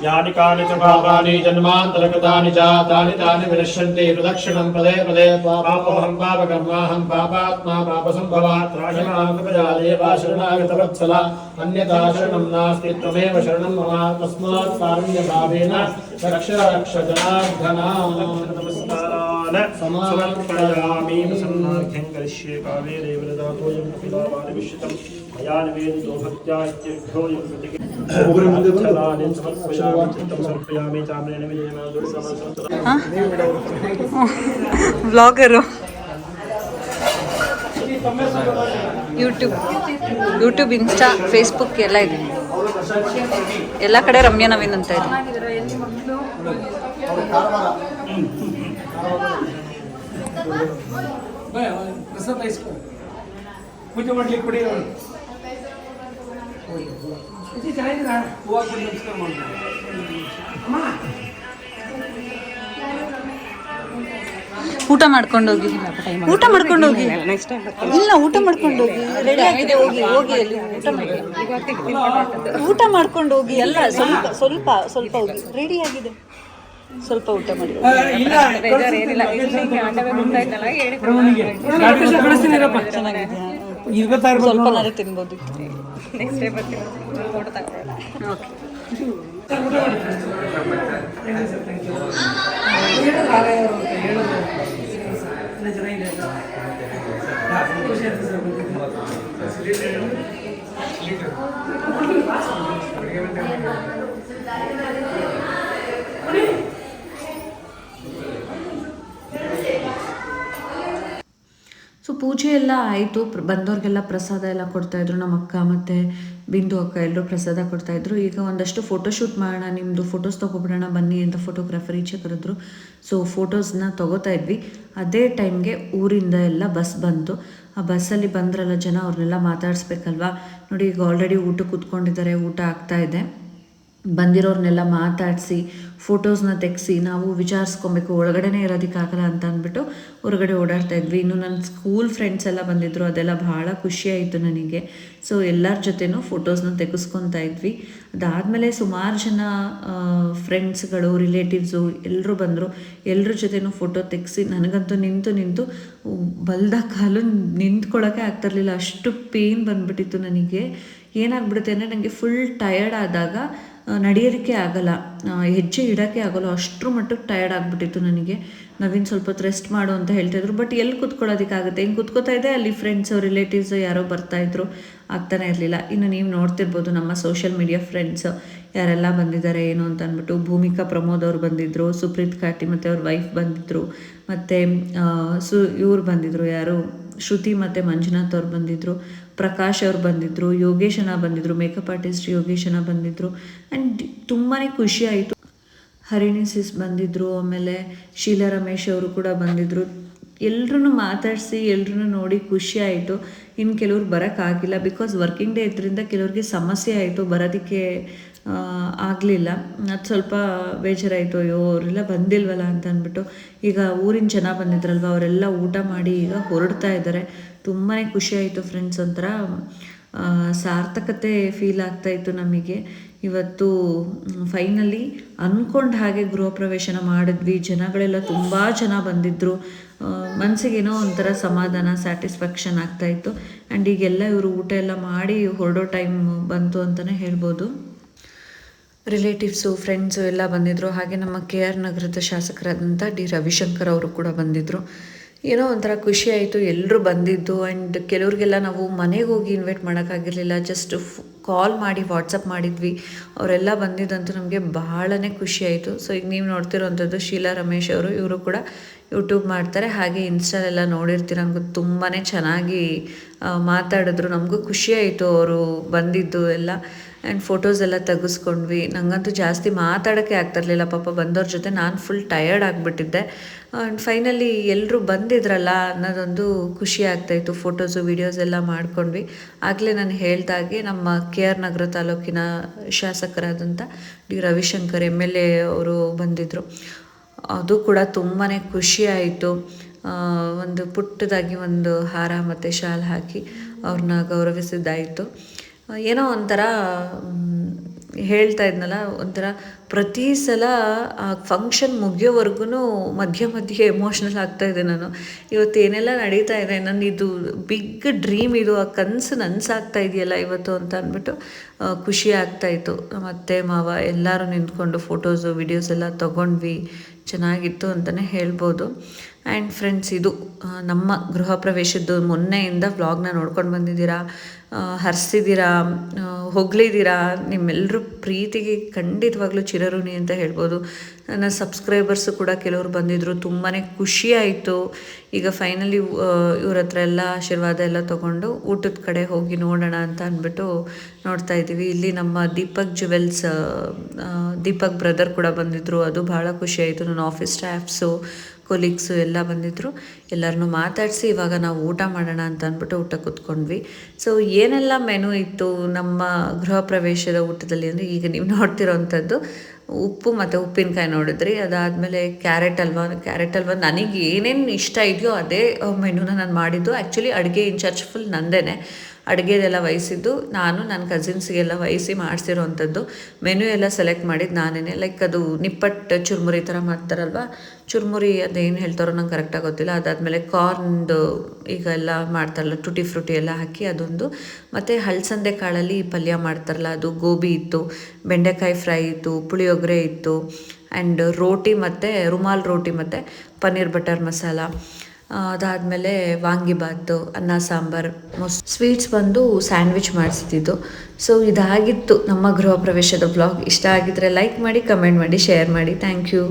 ಯಾನಿ ಕಾನಿ ಚ ಪಾಪಾನಿ ಜನ್ಮಾಂತರಗತಾನಿ ಚ ತಾನಿ ತಾನಿ ವಿನಶ್ಯಂತಿ ಪ್ರದಕ್ಷಿಣಂ ಪದೇ ಪದೇ ಪಾಪಮಹಂ ಪಾಪಕರ್ಮಾಹಂ ಪಾಪಾತ್ಮ ಪಾಪಸಂಭವಾತ್ ರಾಜಮಾಂಗಪಜಾದೇವ ಶರಣಾಗತವತ್ಸಲ ಅನ್ಯತಾ ಶರಣಂ ನಾಸ್ತಿ ತ್ವಮೇವ ಶರಣಂ ಮಮ ತಸ್ಮಾತ್ ಕಾರುಣ್ಯಭಾವೇನ ರಕ್ಷ ರಕ್ಷ ಜನಾರ್ದನ ನಮಸ್ಕಾರಾನ್ ಸಮರ್ಪಯಾಮಿ ಪ್ರಸನ್ನಾರ್ಥ್ಯಂ ಕರಿಷ್ಯೆ ಕಾವೇರೇವ ದದಾತೋಯಂ ಕಪಿಲಾವಾರಿವಿಶ್ಯತಂ ಮಯಾ ನಿವೇದಿತೋ ಭಕ್ತ್ಯಾ ಇತ್ಯರ್ಥೋಯಂ ಕೃತಿಗೆ ಫಲಾನಿ ಸಮರ್ಪಯಾಮಿ ಚಿತ್ತಂ ಸಮರ್ಪಯಾಮಿ ಚಾಮ್ರೇಣ ವಿಜಯನ ದುರ್ಗಮ ವ್ಲಾಗರು ಯೂಟ್ಯೂಬ್ ಯೂಟ್ಯೂಬ್ ಇನ್ಸ್ಟಾ ಫೇಸ್ಬುಕ್ ಎಲ್ಲ ಇದೆ ಎಲ್ಲ ಕಡೆ ರಮ್ಯಾ ನವೀನ್ ಅಂತ ಇದೆ ಪ್ರಸಾದ ಇಸ್ಕೊ ಪೂಜೆ ಮಾಡ್ಲಿಕ್ಕೆ ಕೊಡಿ ಅವ್ರು. ಇದು ಚೆನ್ನಾಗಿದ್ದೀರಾ ಹೂವು ಕೊಡಿ ನಮಸ್ಕಾರ ಮಾಡ್ತಾರೆ ಊಟ ಮಾಡ್ಕೊಂಡು ಹೋಗಿ. ಊಟ ಮಾಡ್ಕೊಂಡು ಹೋಗಿ. ಇಲ್ಲ ಊಟ ಮಾಡ್ಕೊಂಡು ಹೋಗಿ. ರೆಡಿ ಆಗಿದೆ ಹೋಗಿ ಹೋಗಿ ಅಲ್ಲಿ. ಊಟ ಮಾಡಿ. ಊಟ ಮಾಡ್ಕೊಂಡು ಹೋಗಿ. ಎಲ್ಲ ಸ್ವಲ್ಪ ಸ್ವಲ್ಪ ಸ್ವಲ್ಪ ಹೋಗಿ. ರೆಡಿ ಆಗಿದೆ. ಸ್ವಲ್ಪ ಊಟ ಮಾಡಿ. ಇಲ್ಲ ಕಳಿಸ್ತೀನಿರಪ್ಪ ಚೆನ್ನಾಗಿದೆ ಇವತ್ತಾ ಇರ್ಬೋದು ಸ್ವಲ್ಪನಾದ್ರೂ ತಿನ್ಬೋದು ಓಕೆ ಸೊ ಪೂಜೆ ಎಲ್ಲ ಆಯಿತು. ಬಂದವ್ರಿಗೆಲ್ಲ ಪ್ರಸಾದ ಎಲ್ಲ ಕೊಡ್ತಾಯಿದ್ರು ನಮ್ಮ ಅಕ್ಕ ಮತ್ತು ಬಿಂದು ಅಕ್ಕ ಎಲ್ಲರೂ ಪ್ರಸಾದ ಕೊಡ್ತಾಯಿದ್ರು ಈಗ ಒಂದಷ್ಟು ಫೋಟೋಶೂಟ್ ಮಾಡೋಣ ನಿಮ್ಮದು ಫೋಟೋಸ್ ತೊಗೊಬಿಡೋಣ, ಬನ್ನಿ ಅಂತ ಫೋಟೋಗ್ರಾಫರ್ ಈಚೆ ಕರೆದ್ರು ಸೊ ಫೋಟೋಸ್ನ ತೊಗೋತಾ ಇದ್ವಿ. ಅದೇ ಟೈಮ್ಗೆ ಊರಿಂದ ಎಲ್ಲ ಬಸ್ ಬಂತು ಆ ಬಸ್ಸಲ್ಲಿ ಬಂದ್ರಲ್ಲ ಜನ, ಅವ್ರನ್ನೆಲ್ಲ ಮಾತಾಡಿಸ್ಬೇಕಲ್ವಾ? ನೋಡಿ, ಈಗ ಆಲ್ರೆಡಿ ಊಟ ಕೂತ್ಕೊಂಡಿದ್ದಾರೆ. ಊಟ ಆಗ್ತಾ ಇದೆ. ಬಂದಿರೋರ್ನೆಲ್ಲ ಮಾತಾಡಿಸಿ ಫೋಟೋಸ್ನ ತೆಗೆಸಿ, ನಾವು ವಿಚಾರಿಸ್ಕೊಬೇಕು, ಒಳಗಡೆನೇ ಇರೋದಕ್ಕಾಗಲ್ಲ ಅಂತ ಅಂದ್ಬಿಟ್ಟು ಹೊರಗಡೆ ಓಡಾಡ್ತಾ ಇದ್ವಿ. ಇನ್ನು ನನ್ನ ಸ್ಕೂಲ್ ಫ್ರೆಂಡ್ಸ್ ಎಲ್ಲ ಬಂದಿದ್ರು, ಅದೆಲ್ಲ ಭಾಳ ಖುಷಿ ಆಯಿತು ನನಗೆ. ಸೊ ಎಲ್ಲರ ಜೊತೆನೂ ಫೋಟೋಸ್ನ ತೆಗೆಸ್ಕೊತಾ ಇದ್ವಿ. ಅದಾದಮೇಲೆ ಸುಮಾರು ಜನ ಫ್ರೆಂಡ್ಸ್ಗಳು ರಿಲೇಟಿವ್ಸು ಎಲ್ಲರೂ ಬಂದರು. ಎಲ್ಲರ ಜೊತೆನೂ ಫೋಟೋ ತೆಗೆಸಿ, ನನಗಂತೂ ನಿಂತು ನಿಂತು ಬಲ್ದ ಕಾಲು ನಿಂತ್ಕೊಳ್ಳೋಕ್ಕೆ ಆಗ್ತಿರ್ಲಿಲ್ಲ. ಅಷ್ಟು ಪೇನ್ ಬಂದ್ಬಿಟ್ಟಿತ್ತು ನನಗೆ. ಏನಾಗ್ಬಿಡುತ್ತೆ ಅಂದರೆ ನನಗೆ ಫುಲ್ ಟಯರ್ಡ್ ಆದಾಗ ನಡೆಯೋದಕ್ಕೆ ಆಗಲ್ಲ. ಹೆಜ್ಜೆ ಇಡೋಕ್ಕೆ ಆಗಲ್ಲ. ಅಷ್ಟರ ಮಟ್ಟಕ್ಕೆ ಟಯರ್ಡ್ ಆಗಿಬಿಟ್ಟಿತ್ತು ನನಗೆ. ನವೀನ್ ಸ್ವಲ್ಪ ಹೊತ್ತು ರೆಸ್ಟ್ ಮಾಡು ಅಂತ ಹೇಳ್ತಾಯಿದ್ರು ಬಟ್ ಎಲ್ಲಿ ಕುತ್ಕೊಳ್ಳೋದಕ್ಕಾಗುತ್ತೆ ಹಿಂಗೆ ಕುತ್ಕೋತಾ ಇದೆ ಅಲ್ಲಿ ಫ್ರೆಂಡ್ಸು ರಿಲೇಟಿವ್ಸು ಯಾರೋ ಬರ್ತಾಯಿದ್ರು ಆಗ್ತಾನೆ ಇರಲಿಲ್ಲ. ಇನ್ನು ನೀವು ನೋಡ್ತಿರ್ಬೋದು ನಮ್ಮ ಸೋಷಿಯಲ್ ಮೀಡಿಯಾ ಫ್ರೆಂಡ್ಸ್ ಯಾರೆಲ್ಲ ಬಂದಿದ್ದಾರೆ, ಏನು ಅಂತ ಅಂದ್ಬಿಟ್ಟು. ಭೂಮಿಕಾ ಪ್ರಮೋದ್ ಅವ್ರು ಬಂದಿದ್ದರು ಸುಪ್ರೀತ್ ಕಾಟಿ ಮತ್ತು ಅವ್ರ ವೈಫ್ ಬಂದಿದ್ದರು ಮತ್ತು ಸು, ಇವ್ರು ಬಂದಿದ್ದರು ಯಾರು, ಶ್ರುತಿ ಮತ್ತು ಮಂಜುನಾಥ್ ಅವ್ರು ಬಂದಿದ್ದರು ಪ್ರಕಾಶ್ ಅವ್ರು ಬಂದಿದ್ದರು ಯೋಗೇಶನ ಬಂದಿದ್ದರು ಮೇಕಪ್ ಆರ್ಟಿಸ್ಟ್ ಯೋಗೇಶನ ಬಂದಿದ್ದರು ಆ್ಯಂಡ್ ತುಂಬಾ ಖುಷಿ ಆಯಿತು. ಹರಿಣಿ ಸಿಸ್ ಬಂದಿದ್ದರು ಆಮೇಲೆ ಶೀಲಾ ರಮೇಶ್ ಅವರು ಕೂಡ ಬಂದಿದ್ದರು ಎಲ್ಲರೂ ಮಾತಾಡಿಸಿ ಎಲ್ರೂ ನೋಡಿ ಖುಷಿ ಆಯಿತು. ಇನ್ನು ಕೆಲವ್ರು ಬರೋಕ್ಕಾಗಿಲ್ಲ ಬಿಕಾಸ್ ವರ್ಕಿಂಗ್ ಡೇ ಇದ್ರಿಂದ ಕೆಲವ್ರಿಗೆ ಸಮಸ್ಯೆ ಆಯಿತು. ಬರೋದಕ್ಕೆ ಆಗಲಿಲ್ಲ. ಅದು ಸ್ವಲ್ಪ ಬೇಜಾರಾಯಿತು, ಅಯ್ಯೋ, ಅವರೆಲ್ಲ ಬಂದಿಲ್ವಲ್ಲ? ಅಂತ ಅಂದ್ಬಿಟ್ಟು ಈಗ ಊರಿನ ಜನ ಬಂದಿದ್ರಲ್ವ, ಅವರೆಲ್ಲ ಊಟ ಮಾಡಿ ಈಗ ಹೊರಡ್ತಾ ಇದ್ದಾರೆ ತುಂಬಾ ಆಯಿತು ಫ್ರೆಂಡ್ಸ್ ಒಂಥರ. ಸಾರ್ಥಕತೆ ಫೀಲ್ ಆಗ್ತಾಯಿತ್ತು ನಮಗೆ. ಇವತ್ತು ಫೈನಲಿ ಅಂದ್ಕೊಂಡ ಹಾಗೆ ಗೃಹ ಪ್ರವೇಶನ ಮಾಡಿದ್ವಿ. ಜನಗಳೆಲ್ಲ ತುಂಬ ಜನ ಬಂದಿದ್ದರು ಮನಸ್ಸಿಗೇನೋ ಒಂಥರ ಸಮಾಧಾನ ಸ್ಯಾಟಿಸ್ಫ್ಯಾಕ್ಷನ್ ಆಗ್ತಾಯಿತ್ತು ಆ್ಯಂಡ್ ಈಗೆಲ್ಲ ಇವರು ಊಟ ಎಲ್ಲ ಮಾಡಿ ಹೊರಡೋ ಟೈಮ್ ಬಂತು ಅಂತಲೇ ಹೇಳ್ಬೋದು. ರಿಲೇಟಿವ್ಸು ಫ್ರೆಂಡ್ಸು ಎಲ್ಲ ಬಂದಿದ್ದರು ಹಾಗೆ ನಮ್ಮ ಕೆ ಆರ್ ನಗರದ ಶಾಸಕರಾದಂಥ ಡಿ ರವಿಶಂಕರ್ ಅವರು ಕೂಡ ಬಂದಿದ್ದರು ಏನೋ ಒಂಥರ ಖುಷಿ ಆಯಿತು. ಎಲ್ಲರೂ ಬಂದಿದ್ದು ಆ್ಯಂಡ್ ಕೆಲವ್ರಿಗೆಲ್ಲ ನಾವು ಮನೆಗೆ ಹೋಗಿ ಇನ್ವೈಟ್ ಮಾಡೋಕ್ಕಾಗಿರಲಿಲ್ಲ. ಜಸ್ಟ್ ಕಾಲ್ ಮಾಡಿ ವಾಟ್ಸಪ್ ಮಾಡಿದ್ವಿ. ಅವರೆಲ್ಲ ಬಂದಿದ್ದಂತೂ ನಮಗೆ ಬಹಳನೇ ಖುಷಿ ಆಯಿತು. ಸೊ ಈಗ ನೀವು ನೋಡ್ತಿರೋವಂಥದ್ದು ಶೀಲಾ ರಮೇಶ್ ಅವರು, ಇವರು ಕೂಡ ಯೂಟ್ಯೂಬ್ ಮಾಡ್ತಾರೆ. ಹಾಗೆ ಇನ್ಸ್ಟಾಲೆಲ್ಲ ನೋಡಿರ್ತೀರ. ನಮಗೂ ತುಂಬಾ ಚೆನ್ನಾಗಿ ಮಾತಾಡಿದ್ರು. ನಮಗೂ ಖುಷಿಯಾಯಿತು ಅವರು ಬಂದಿದ್ದು ಎಲ್ಲ. ಆ್ಯಂಡ್ ಫೋಟೋಸ್ ಎಲ್ಲ ತೆಗೆಸ್ಕೊಂಡ್ವಿ. ನನಗಂತೂ ಜಾಸ್ತಿ ಮಾತಾಡೋಕ್ಕೆ ಆಗ್ತಿರ್ಲಿಲ್ಲ. ಪಾಪ ಬಂದವ್ರ ಜೊತೆ ನಾನು ಫುಲ್ ಟಯರ್ಡ್ ಆಗಿಬಿಟ್ಟಿದ್ದೆ. ಆ್ಯಂಡ್ ಫೈನಲಿ ಎಲ್ಲರೂ ಬಂದಿದ್ರಲ್ಲ ಅನ್ನೋದೊಂದು ಖುಷಿ ಆಗ್ತಾಯಿತ್ತು. ಫೋಟೋಸು ವೀಡಿಯೋಸ್ ಎಲ್ಲ ಮಾಡ್ಕೊಂಡ್ವಿ. ಆಗಲೇ ನಾನು ಹೇಳ್ದಾಗೆ ನಮ್ಮ ಕೆ ಆರ್ ನಗರ ತಾಲೂಕಿನ ಶಾಸಕರಾದಂಥ D Ravishankar M L A ಅವರು ಬಂದಿದ್ದರು ಅದು ಕೂಡ ತುಂಬಾ ಖುಷಿ ಆಯಿತು. ಒಂದು ಪುಟ್ಟದಾಗಿ ಒಂದು ಹಾರ ಮತ್ತು ಶಾಲ್ ಹಾಕಿ ಅವ್ರನ್ನ ಗೌರವಿಸಿದ್ದಾಯಿತು. ಏನೋ ಒಂಥರ ಹೇಳ್ತಾ ಇದ್ನಲ್ಲ, ಒಂಥರ ಪ್ರತಿ ಸಲ ಆ ಫಂಕ್ಷನ್ ಮುಗಿಯೋವರೆಗೂ ಮಧ್ಯ ಮಧ್ಯೆ ಎಮೋಷ್ನಲ್ ಆಗ್ತಾ ಇದೆ ನಾನು. ಇವತ್ತು ಏನೆಲ್ಲ ನಡೀತಾ ಇದೆ ನನ್ನ ಇದು ಬಿಗ್ ಡ್ರೀಮ್ ಇದು, ಆ ಕನಸು ನನಸಾಗ್ತಾ ಇದೆಯಲ್ಲ ಇವತ್ತು ಅಂತ ಅಂದ್ಬಿಟ್ಟು ಖುಷಿ ಆಗ್ತಾಯಿತ್ತು ಮತ್ತೆ ಮಾವ ಎಲ್ಲರೂ ನಿಂತ್ಕೊಂಡು ಫೋಟೋಸು ವಿಡಿಯೋಸ್ ಎಲ್ಲ ತೊಗೊಂಡ್ವಿ. ಚೆನ್ನಾಗಿತ್ತು ಅಂತಲೇ ಹೇಳ್ಬೋದು. ಆ್ಯಂಡ್ ಫ್ರೆಂಡ್ಸ್ ಇದು ನಮ್ಮ ಗೃಹ ಪ್ರವೇಶದ್ದು ಮೊನ್ನೆಯಿಂದ ವ್ಲಾಗ್ನ ನೋಡ್ಕೊಂಡು ಬಂದಿದ್ದೀರಾ? ಹರಿಸಿದ್ದೀರಾ? ಹೊಗಳಿದ್ದೀರಾ? ನಿಮ್ಮೆಲ್ಲರೂ ಪ್ರೀತಿಗೆ ಖಂಡಿತವಾಗ್ಲೂ ಚಿರಋಣಿ ಅಂತ ಹೇಳ್ಬೋದು. ನನ್ನ ಸಬ್ಸ್ಕ್ರೈಬರ್ಸು ಕೂಡ ಕೆಲವರು ಬಂದಿದ್ದರು ತುಂಬಾ ಖುಷಿಯಾಯಿತು. ಈಗ ಫೈನಲಿ ಇವ್ರ ಹತ್ರ ಎಲ್ಲ ಆಶೀರ್ವಾದ ಎಲ್ಲ ತೊಗೊಂಡು ಊಟದ ಕಡೆ ಹೋಗಿ ನೋಡೋಣ ಅಂತ ಅಂದ್ಬಿಟ್ಟು ನೋಡ್ತಾ ಇದ್ದೀವಿ. ಇಲ್ಲಿ ನಮ್ಮ ದೀಪಕ್ ಜುವೆಲ್ಸ್ ದೀಪಕ್ ಬ್ರದರ್ ಕೂಡ ಬಂದಿದ್ದರು ಅದು ಭಾಳ ಖುಷಿ ಆಯಿತು ನನ್ನ ಆಫೀಸ್ ಸ್ಟಾಫ್ಸು ಕೊಲೀಗ್ಸು ಎಲ್ಲ ಬಂದಿದ್ದರು ಎಲ್ಲರನ್ನೂ ಮಾತಾಡಿಸಿ ಇವಾಗ ನಾವು ಊಟ ಮಾಡೋಣ ಅಂತ ಅಂದ್ಬಿಟ್ಟು ಊಟ ಕೂತ್ಕೊಂಡ್ವಿ. ಸೊ ಏನೆಲ್ಲ ಮೆನು ಇತ್ತು ನಮ್ಮ ಗೃಹ ಪ್ರವೇಶದ ಊಟದಲ್ಲಿ ಅಂದರೆ ಈಗ ನೀವು ನೋಡ್ತಿರೋವಂಥದ್ದು ಉಪ್ಪು ಮತ್ತು ಉಪ್ಪಿನಕಾಯಿ ನೋಡಿದ್ರಿ. ಅದಾದಮೇಲೆ ಕ್ಯಾರೆಟ್ ಅಲ್ವಾ? ಕ್ಯಾರೆಟ್ ಹಲ್ವಾ ನನಗೆ ಏನೇನು ಇಷ್ಟ ಇದೆಯೋ ಅದೇ ಮೆನುನ ನಾನು ಮಾಡಿದ್ದು. ಆ್ಯಕ್ಚುಲಿ ಅಡುಗೆ ಇನ್ಚಾರ್ಜ್ ಫುಲ್ ನಂದೇನೆ. ಅಡುಗೆದೆಲ್ಲ ವಹಿಸಿದ್ದು, ನಾನು ನನ್ನ ಕಸಿನ್ಸ್ಗೆಲ್ಲ ವಹಿಸಿ ಮಾಡಿಸಿರೋವಂಥದ್ದು ಮೆನು ಎಲ್ಲ ಸೆಲೆಕ್ಟ್ ಮಾಡಿದ್ದು ನಾನೇ ಲೈಕ್ ಅದು ನಿಪ್ಪಟ್ಟು ಚುರುಮುರಿ ಥರ ಮಾಡ್ತಾರಲ್ವ? ಚುರುಮುರಿ ಅದೇನು ಹೇಳ್ತಾರೋ ನಂಗೆ ಕರೆಕ್ಟಾಗಿ ಗೊತ್ತಿಲ್ಲ. ಅದಾದಮೇಲೆ ಕಾರ್ನ್ದು ಈಗ ಎಲ್ಲ ಮಾಡ್ತಾರಲ್ಲ ಟುಟಿ ಫ್ರೂಟಿ ಎಲ್ಲ ಹಾಕಿ ಅದೊಂದು. ಮತ್ತು ಹಲಸಂದೆ ಕಾಳಲ್ಲಿ ಪಲ್ಯ ಮಾಡ್ತಾರಲ್ಲ, ಅದು ಗೋಬಿ ಇತ್ತು, ಬೆಂಡೆಕಾಯಿ ಫ್ರೈ ಇತ್ತು, ಪುಳಿಯೋಗರೆ ಇತ್ತು ಆ್ಯಂಡ್ ರೋಟಿ ಮತ್ತು, ರುಮಾಲ್ ರೋಟಿ ಮತ್ತು ಪನ್ನೀರ್ ಬಟರ್ ಮಸಾಲ. ಅದಾದಮೇಲೆ ವಾಂಗಿಬಾತು ಅನ್ನ ಸಾಂಬಾರು, ಮೊಸ್ ಸ್ವೀಟ್ಸ್ ಬಂದು ಸ್ಯಾಂಡ್ವಿಚ್ ಮಾಡಿಸ್ತಿದ್ದು ಸೊ ಇದಾಗಿತ್ತು ನಮ್ಮ ಗೃಹ ಪ್ರವೇಶದ ಬ್ಲಾಗ್ ಇಷ್ಟ ಆಗಿದ್ರೆ ಲೈಕ್ ಮಾಡಿ ಕಮೆಂಟ್ ಮಾಡಿ ಶೇರ್ ಮಾಡಿ. Thank you